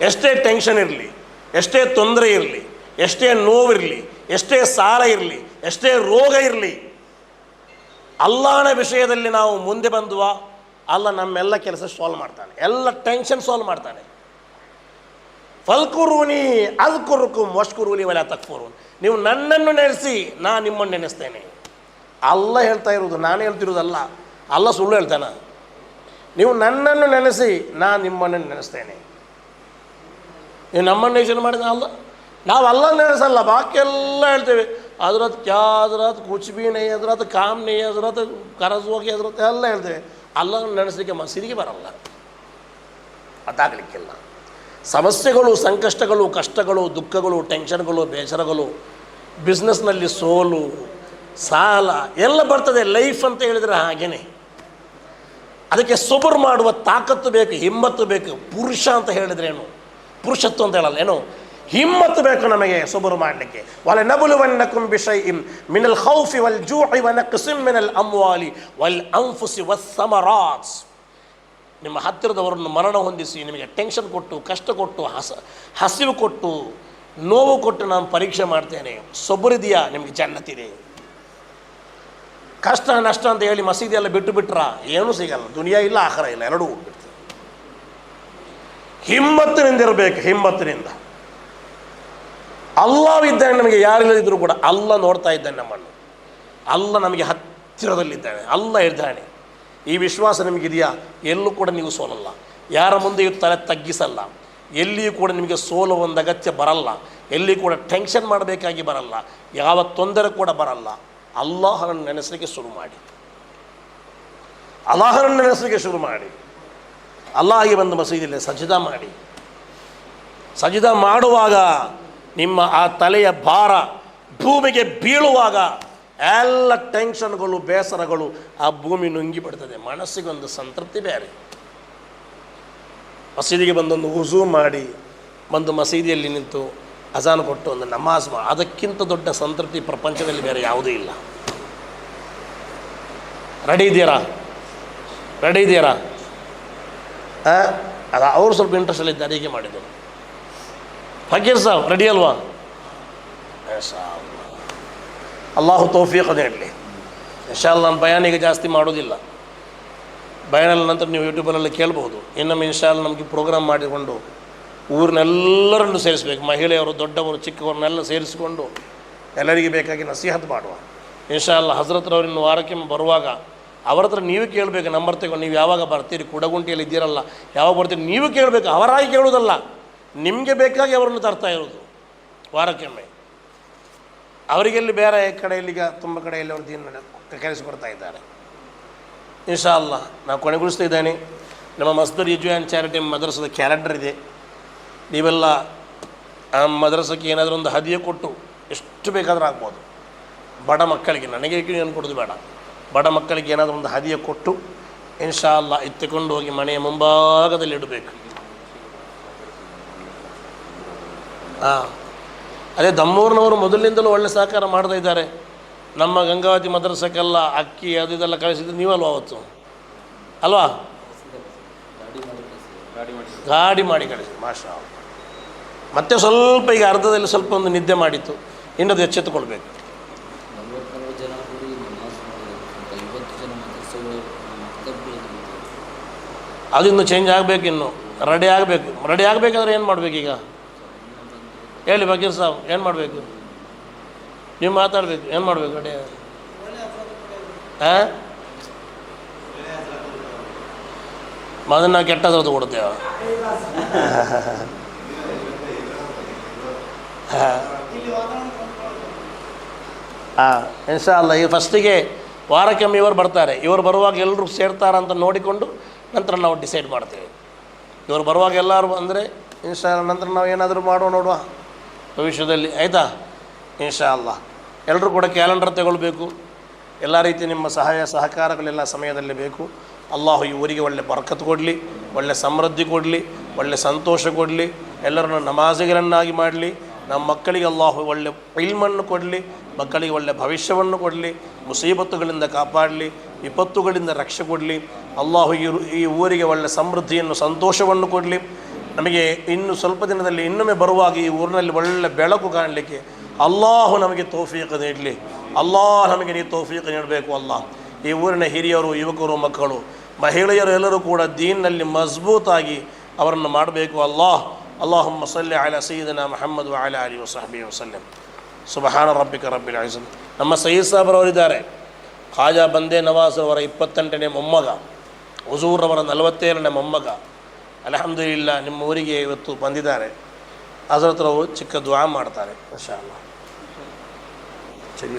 Speaker 2: ಎಷ್ಟೇ ಟೆನ್ಷನ್ ಇರಲಿ, ಎಷ್ಟೇ ತೊಂದರೆ ಇರಲಿ, ಎಷ್ಟೇ ನೋವಿರಲಿ, ಎಷ್ಟೇ ಸಾಲ ಇರಲಿ, ಎಷ್ಟೇ ರೋಗ ಇರಲಿ, ಅಲ್ಲಾನ ವಿಷಯದಲ್ಲಿ ನಾವು ಮುಂದೆ ಬಂದುವ, ಅಲ್ಲ ನಮ್ಮೆಲ್ಲ ಕೆಲಸ ಸಾಲ್ವ್ ಮಾಡ್ತಾನೆ. ಎಲ್ಲ ಟೆನ್ಷನ್ ಸಾಲ್ವ್ ಮಾಡ್ತಾನೆ. ಫಲ್ಕುರೂನಿ ಅಲ್ಕುರುಕು ಮಷ್ಕುರೂನಿ ವಲ ತಕ್ಫುರುನ್. ನೀವು ನನ್ನನ್ನು ನೆನೆಸಿ, ನಾ ನಿಮ್ಮನ್ನು ನೆನೆಸ್ತೇನೆ. ಅಲ್ಲ ಹೇಳ್ತಾ ಇರೋದು ನಾನು ಹೇಳ್ತಿರೋದಲ್ಲ ಅಲ್ಲ ಸುಳ್ಳು ಹೇಳ್ತಾನ. ನೀವು ನನ್ನನ್ನು ನೆನೆಸಿ, ನಾನು ನಿಮ್ಮನ್ನು ನೆನೆಸ್ತೇನೆ. ನೀವು ನಮ್ಮನ್ನು ಯೋಚನೆ ಮಾಡಿದ ಅಲ್ಲ? ನಾವು ಅಲ್ಲ ನೆನೆಸಲ್ಲ ಬಾಕಿ ಎಲ್ಲ ಹೇಳ್ತೇವೆ. ಅದ್ರದ್ದು ಕ್ಯಾ ಅದ್ರದ್ದು ಕುಚ್ಬಿ ನೈ ಅದ್ರದ್ದು ಕಾಮ್ ನೈ ಅದ್ರದ್ದು ಕರಸೋಗಿ ಅದ್ರದ್ದು ಎಲ್ಲ ಹೇಳ್ತೇವೆ. ಅಲ್ಲ ನೆನೆಸಲಿಕ್ಕೆ ಮಸೀದಿಗೆ ಬರಲ್ಲ. ಅದಾಗಲಿಕ್ಕಿಲ್ಲ. ಸಮಸ್ಯೆಗಳು, ಸಂಕಷ್ಟಗಳು, ಕಷ್ಟಗಳು, ದುಃಖಗಳು ಟೆನ್ಷನ್ಗಳು ಬೇಸರಗಳು ಬಿಸ್ನೆಸ್ನಲ್ಲಿ ಸೋಲು ಸಾಲ ಎಲ್ಲ ಬರ್ತದೆ ಲೈಫ್ ಅಂತ ಹೇಳಿದರೆ ಹಾಗೇನೆ. ಅದಕ್ಕೆ ಸೊಬರು ಮಾಡುವ ತಾಕತ್ತು ಬೇಕು, ಹಿಮ್ಮತ್ತು ಬೇಕು. ಪುರುಷ ಅಂತ ಹೇಳಿದ್ರೆ ಏನು? ಪುರುಷತ್ವ ಅಂತ ಹೇಳಲ್ಲ, ಏನು? ಹಿಮ್ಮತ್ತು ಬೇಕು ನಮಗೆ ಸೊಬರು ಮಾಡಲಿಕ್ಕೆ. ವಲ ನಬುಲುವನ್ನಕುಂ ಬಿಷೈ ಇಂ ಮಿನಲ್ ಖೌಫಿ ವಲ್ ಜೂಹಿ ವನಕ್ಸಿಂ ಮಿನಲ್ ಅಮ್ವಾಲಿ ವಲ್ ಅಂಫುಸಿ ವಸ್ಸಮರಾತ್ಸ್ ನಿಮ್ಮ ಹತ್ತಿರದವರನ್ನು ಮರಣ ಹೊಂದಿಸಿ, ನಿಮಗೆ ಟೆನ್ಷನ್ ಕೊಟ್ಟು, ಕಷ್ಟ ಕೊಟ್ಟು, ಹಸ, ಹಸಿವು ಕೊಟ್ಟು, ನೋವು ಕೊಟ್ಟು ನಾನು ಪರೀಕ್ಷೆ ಮಾಡ್ತೇನೆ. ಸೊಬರಿದೆಯಾ? ನಿಮಗೆ ಜನ್ನತಿದೆ ಕಷ್ಟ, ನಷ್ಟ ಅಂತ ಹೇಳಿ ಮಸೀದಿ ಎಲ್ಲ ಬಿಟ್ಟು ಬಿಟ್ರ? ಏನೂ ಸಿಗಲ್ಲ. ದುನಿಯಾ ಇಲ್ಲ ಆಹಾರ ಇಲ್ಲ, ಎರಡೂ ಹೋಗ್ಬಿಡ್ತದೆ ಹಿಮ್ಮತ್ತಿನಿಂದಿರಬೇಕು ಹಿಮ್ಮತ್ತಿನಿಂದ. ಅಲ್ಲವಿದ್ದಾನೆ ನಮಗೆ ಯಾರಿಲ್ಲದಿದ್ದರೂ ಕೂಡ ಅಲ್ಲ ನೋಡ್ತಾ ಇದ್ದಾನೆ ನಮ್ಮನ್ನು. ಅಲ್ಲ ನಮಗೆ ಹತ್ತಿರದಲ್ಲಿದ್ದಾನೆ, ಅಲ್ಲ ಇದ್ದಾನೆ. ಈ ವಿಶ್ವಾಸ ನಿಮಗಿದೆಯಾ? ಎಲ್ಲೂ ಕೂಡ ನೀವು ಸೋಲಲ್ಲ. ಯಾರ ಮುಂದೆಯೂ ತಲೆ ತಗ್ಗಿಸಲ್ಲ. ಎಲ್ಲಿಯೂ ಕೂಡ ನಿಮಗೆ ಸೋಲು ಒಂದು ಅಗತ್ಯ ಬರಲ್ಲ. ಎಲ್ಲಿ ಕೂಡ ಟೆನ್ಷನ್ ಮಾಡಬೇಕಾಗಿ ಬರಲ್ಲ. ಯಾವ ತೊಂದರೆ ಕೂಡ ಬರಲ್ಲ. ಅಲ್ಲಾಹನನ್ನು ನೆನೆಸಲಿಕ್ಕೆ ಶುರು ಮಾಡಿ. ಅಲ್ಲಾಹರನ್ನು ನೆನೆಸಲಿಕ್ಕೆ ಶುರು ಮಾಡಿ. ಅಲ್ಲಾಹಿಗೆ ಬಂದು ಮಸೀದಿಯಲ್ಲಿ ಸಜ್ಜದ ಮಾಡಿ. ಸಜ್ಜದ ಮಾಡುವಾಗ ನಿಮ್ಮ ಆ ತಲೆಯ ಭಾರ ಭೂಮಿಗೆ ಬೀಳುವಾಗ ಎಲ್ಲ ಟೆನ್ಷನ್ಗಳು, ಬೇಸರಗಳು ಆ ಭೂಮಿ ನುಂಗಿ ಬಿಡ್ತದೆ. ಮನಸ್ಸಿಗೊಂದು ಸಂತೃಪ್ತಿ ಬೇರೆ. ಮಸೀದಿಗೆ ಬಂದೊಂದು ಉಜು ಮಾಡಿ, ಬಂದು ಮಸೀದಿಯಲ್ಲಿ ನಿಂತು ಅಜಾನ್ ಕೊಟ್ಟು ಒಂದು ನಮಾಜ್ ಮಾ ಅದಕ್ಕಿಂತ ದೊಡ್ಡ ಸಂತೃಪ್ತಿ ಪ್ರಪಂಚದಲ್ಲಿ ಬೇರೆ ಯಾವುದೂ ಇಲ್ಲ. ರೆಡಿ ಇದೆಯರಾ ರೆಡಿ ಇದೆಯರಾ? ಅದು ಅವರು ಸ್ವಲ್ಪ ಇಂಟ್ರೆಸ್ಟಲ್ಲಿದ್ದ ಅಡಿಗೆ ಮಾಡಿದರು. ಫಕೀರ್ ಸಾಬ್ ರೆಡಿ ಅಲ್ವಾ? ಅಲ್ಲಾಹು ತೌಫೀಕ್ ಇರಲಿ. ಇನ್ಶಾಲ್ಲ ನಾನು ಬಯಾನ್ ಈಗ ಜಾಸ್ತಿ ಮಾಡೋದಿಲ್ಲ. ಬಯಾನಲ್ಲಿ ನಂತರ ನೀವು ಯೂಟ್ಯೂಬಲ್ಲಿ ಕೇಳ್ಬೋದು ಇನ್ನೊಮ್ಮೆ ಇನ್ಶಾಲ್ ನಮಗೆ ಪ್ರೋಗ್ರಾಮ್ ಮಾಡಿಕೊಂಡು ಊರಿನೆಲ್ಲರನ್ನು ಸೇರಿಸಬೇಕು. ಮಹಿಳೆಯವರು ದೊಡ್ಡವರು, ಚಿಕ್ಕವರನ್ನೆಲ್ಲ ಸೇರಿಸಿಕೊಂಡು ಎಲ್ಲರಿಗೆ ಬೇಕಾಗಿ ನಸೀಹತ್ ಮಾಡುವ. ಇನ್ಶಾಲ್ಲ ಹಜರತ್ರವ್ರಿನ್ನು ವಾರಕ್ಕೆ ಬರುವಾಗ ಅವರ ಹತ್ರ ನೀವು ಕೇಳಬೇಕು, ನಂಬರ್ ತಗೊಂಡು ನೀವು ಯಾವಾಗ ಬರ್ತೀರಿ, ಕುಡಗುಂಟಿಯಲ್ಲಿ ಇದ್ದೀರಲ್ಲ, ಯಾವಾಗ ಬರ್ತೀರಿ, ನೀವು ಕೇಳಬೇಕು, ಅವರಾಗಿ ಕೇಳೋದಲ್ಲ ನಿಮಗೆ ಬೇಕಾಗಿ ಅವರನ್ನು ತರ್ತಾ ಇರೋದು ವಾರಕ್ಕೊಮ್ಮೆ. ಅವರಿಗೆಲ್ಲಿ ಬೇರೆ ಕಡೆಯಲ್ಲಿ ಈಗ ತುಂಬ ಕಡೆಯಲ್ಲಿ ಅವರು ದೀನ ಕರೆಸಿಕೊಡ್ತಾ ಇದ್ದಾರೆ. ಇನ್ಶಾ ಅಲ್ಲ ನಾವು ಕೊನೆಗೊಳಿಸ್ತಾ ಇದ್ದೇನೆ. ನಮ್ಮ ಮಸ್ದರ್ ಯಜು ಆ್ಯಂಡ್ ಚಾರಿಟಿ ಮದ್ರಸದ ಕ್ಯಾಲೆಂಡರ್ ಇದೆ. ನೀವೆಲ್ಲ ಆ ಮದ್ರಸಕ್ಕೆ ಏನಾದರೂ ಒಂದು ಹದಿಯ ಕೊಟ್ಟು ಎಷ್ಟು ಬೇಕಾದರೂ ಆಗ್ಬೋದು. ಬಡ ಮಕ್ಕಳಿಗೆ ನನಗೆ ಏನು ಕೊಡೋದು ಬೇಡ. ಬಡ ಮಕ್ಕಳಿಗೆ ಏನಾದರೂ ಒಂದು ಹದಿಯ ಕೊಟ್ಟು ಇನ್ಶಾ ಅಲ್ಲ ಎತ್ತಿಕೊಂಡು ಹೋಗಿ ಮನೆಯ ಮುಂಭಾಗದಲ್ಲಿ ಇಡಬೇಕು. ಹಾಂ ಅದೇ ದಮ್ಮೂರಿನವರು ಮೊದಲಿನಿಂದಲೂ ಒಳ್ಳೆ ಸಹಕಾರ ಮಾಡ್ತಾ ಇದ್ದಾರೆ. ನಮ್ಮ ಗಂಗಾವತಿ ಮದ್ರಸಕ್ಕೆಲ್ಲ ಅಕ್ಕಿ ಅದು ಇದೆಲ್ಲ ಕಳಿಸಿದ್ದು ನೀವಲ್ವ ಅವತ್ತು? ಅಲ್ವಾ? ಗಾಡಿ ಮಾಡಿ ಕಳಿಸಿ ಮಾಷಾ. ಮತ್ತೆ ಸ್ವಲ್ಪ ಈಗ ಅರ್ಧದಲ್ಲಿ ಸ್ವಲ್ಪ ಒಂದು ನಿದ್ದೆ ಮಾಡಿತ್ತು. ಇನ್ನದು ಎಚ್ಚೆತ್ತುಕೊಳ್ಬೇಕು. ಅದು ಇನ್ನು ಚೇಂಜ್ ಆಗಬೇಕು ಇನ್ನು. ರೆಡಿ ಆಗಬೇಕು. ರೆಡಿ ಆಗಬೇಕಾದ್ರೆ ಏನು ಮಾಡಬೇಕೀಗ ಹೇಳಿ ಬಕೀರ್ ಸಾಬ್ ಏನು ಮಾಡಬೇಕು? ನೀವು ಮಾತಾಡಬೇಕು ಏನು ಮಾಡಬೇಕು ರೆಡಿ ಹಾಂ? ಅದನ್ನು ನಾವು ಕೆಟ್ಟ ಕೊಡ್ತೇವೆ ಹಾಂ ಇನ್ಶಾ ಅಲ್ಲ ಈ ಫಸ್ಟಿಗೆ ವಾರಕ್ಕೊಮ್ಮೆ ಇವರು ಬರ್ತಾರೆ. ಇವರು ಬರುವಾಗ ಎಲ್ಲರೂ ಸೇರ್ತಾರಂತ ನೋಡಿಕೊಂಡು ನಂತರ ನಾವು ಡಿಸೈಡ್ ಮಾಡ್ತೇವೆ. ಇವರು ಬರುವಾಗ ಎಲ್ಲರೂ ಅಂದರೆ ಇನ್ಶಾ ನಂತರ ನಾವು ಏನಾದರೂ ಮಾಡುವ ನೋಡುವ. ಭವಿಷ್ಯದಲ್ಲಿ ಆಯಿತಾ? ಇನ್ಶಾ ಅಲ್ಲ ಎಲ್ಲರೂ ಕೂಡ ಕ್ಯಾಲೆಂಡರ್ ತಗೊಳ್ಬೇಕು. ಎಲ್ಲ ರೀತಿ ನಿಮ್ಮ ಸಹಾಯ ಸಹಕಾರಗಳೆಲ್ಲ ಸಮಯದಲ್ಲಿ ಬೇಕು. ಅಲ್ಲಾಹು ಈ ಊರಿಗೆ ಒಳ್ಳೆ ಬರಕತ್ ಕೊಡಲಿ, ಒಳ್ಳೆ ಸಮೃದ್ಧಿ ಕೊಡಲಿ, ಒಳ್ಳೆ ಸಂತೋಷ ಕೊಡಲಿ. ಎಲ್ಲರನ್ನು ನಮಾಜಿಗರನ್ನಾಗಿ ಮಾಡಲಿ. ನಮ್ಮ ಮಕ್ಕಳಿಗೆ ಅಲ್ಲಾಹು ಒಳ್ಳೆ ಇಲ್ಮನ್ನು ಕೊಡಲಿ, ಮಕ್ಕಳಿಗೆ ಒಳ್ಳೆ ಭವಿಷ್ಯವನ್ನು ಕೊಡಲಿ, ಮುಸೀಬತ್ತುಗಳಿಂದ ಕಾಪಾಡಲಿ, ವಿಪತ್ತುಗಳಿಂದ ರಕ್ಷೆ ಕೊಡಲಿ, ಅಲ್ಲಾಹು ಈ ಈ ಊರಿಗೆ ಒಳ್ಳೆ ಸಮೃದ್ಧಿಯನ್ನು, ಸಂತೋಷವನ್ನು ಕೊಡಲಿ. ನಮಗೆ ಇನ್ನು ಸ್ವಲ್ಪ ದಿನದಲ್ಲಿ ಇನ್ನೊಮ್ಮೆ ಬರುವಾಗ ಈ ಊರಿನಲ್ಲಿ ಒಳ್ಳೆ ಬೆಳಕು ಕಾಣಲಿಕ್ಕೆ ಅಲ್ಲಾಹು ನಮಗೆ ತೋಫೀಕ ನೀಡಲಿ. ಅಲ್ಲಾಹ್ ನಮಗೆ ನೀ ತೋಫೀಕ ನೀಡಬೇಕು ಅಲ್ಲಾಹ್ ಈ ಊರಿನ ಹಿರಿಯರು, ಯುವಕರು, ಮಕ್ಕಳು, ಮಹಿಳೆಯರು ಎಲ್ಲರೂ ಕೂಡ ದೀನ್ನಲ್ಲಿ ಮಜಬೂತಾಗಿ ಅವರನ್ನು ಮಾಡಬೇಕು ಅಲ್ಲಾಹ್. ಅಲ್ಲಾಹುಮ್ಮ ಸಲ್ಲಿ ಅಲ سيدنا ಮೊಹಮ್ಮದ್ ಅಲ ಅಲಿ وصحبه وسلم ಸುಬಹಾನ ರಬ್ಬಿಕ ರಬ್ಬಿಲ್ ಇಜ್ಜತ್ ನಮ್ಮ ಸಯ್ಯದ್ ಸಾಬ್ರವರಿದ್ದಾರೆ ಖಾಜಾ ಬಂದೇ ನವಾಜ್ ಅವರ ಇಪ್ಪತ್ತೆಂಟನೇ ಮೊಮ್ಮಗ. ಹುಜೂರ್ರವರ ನಲವತ್ತೇಳನೇ ಮೊಮ್ಮಗ. ಅಲಹಮ್ದುಲಿಲ್ಲ ನಿಮ್ಮ ಊರಿಗೆ ಇವತ್ತು ಬಂದಿದ್ದಾರೆ. ಹಜರತ್ರವು ಚಿಕ್ಕ ದುಆ ಮಾಡ್ತಾರೆ ಮಶಾಲ ಸರಿ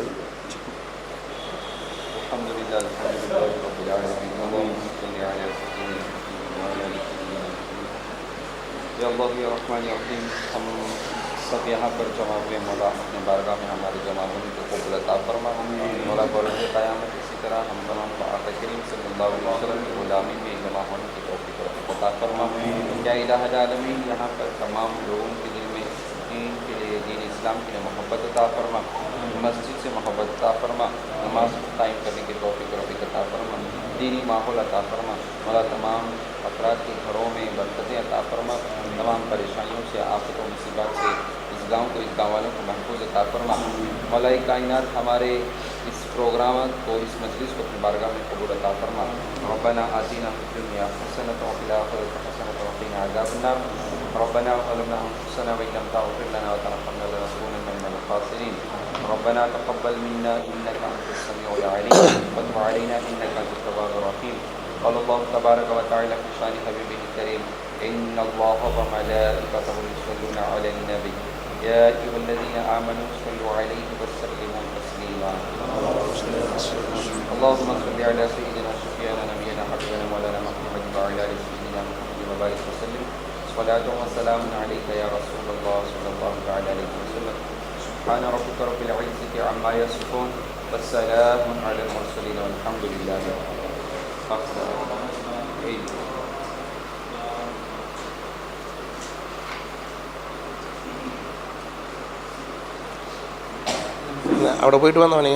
Speaker 3: یا اللہ یا رحمٰن الرحیم ہم سب یہاں پر جمع ہوئے مولا اپنے بارگاہ میں ہمارے جمع ہونے کے قبول عطا فرما ہمیں مولا برز قیامت اسی طرح ہم تمام کو آقا کریم صلی اللہ علیہ وسلم کی غلامی میں جمع ہونے کی توفیق عطا فرما کیا الہ عالمین یہاں پر تمام لوگوں کے دل میں دین کے لیے، دین اسلام کے لیے محبت عطا فرما۔ مسجد سے محبت عطا فرما۔ نماز قائم کرنے کی توفیق عطا فرما۔ दीनी माहौल अता फरमा मौला तमाम अफराद के घरों में बरकतें अता फरमा तमाम परेशानियों से आफतों मुसीबत से इस गाँव को इस गाँव वालों को महफूज अता फरमा मौलाई कायनात हमारे इस प्रोग्राम को, इस मजलिस को अपनी बारगाह में कबूल अता फरमा रब्बना आतीना दुनिया हसनत हसनत व क़िना अज़ाबन्नार। रब्बना ज़लमना अनफुसना व इन लम तग़फिर लना व तरहमना लनकूनन्ना मिनल ख़ासिरीन। रब्बना तक़ब्बल मिन्ना इन्नका अंतस समीउल अलीम قال الله تبارك وتعالى في شأن حبيبه الكريم إن الله وملائكته يصلون على النبي. يا أيها الذين آمنوا صلوا عليه وسلموا تسليما. اللهم صل على سيدنا شفيعنا نبينا حبيبنا مولانا محمد وعلى آل سيدنا محمد وبارك وسلم. صلاة وسلام عليك يا رسول الله صلى الله عليه وسلم. سبحان ربك رب العزة عما يصفون والسلام على المرسلين والحمد لله رب العالمين.
Speaker 2: അവിടെ പോയിട്ട് വന്നോ നീ?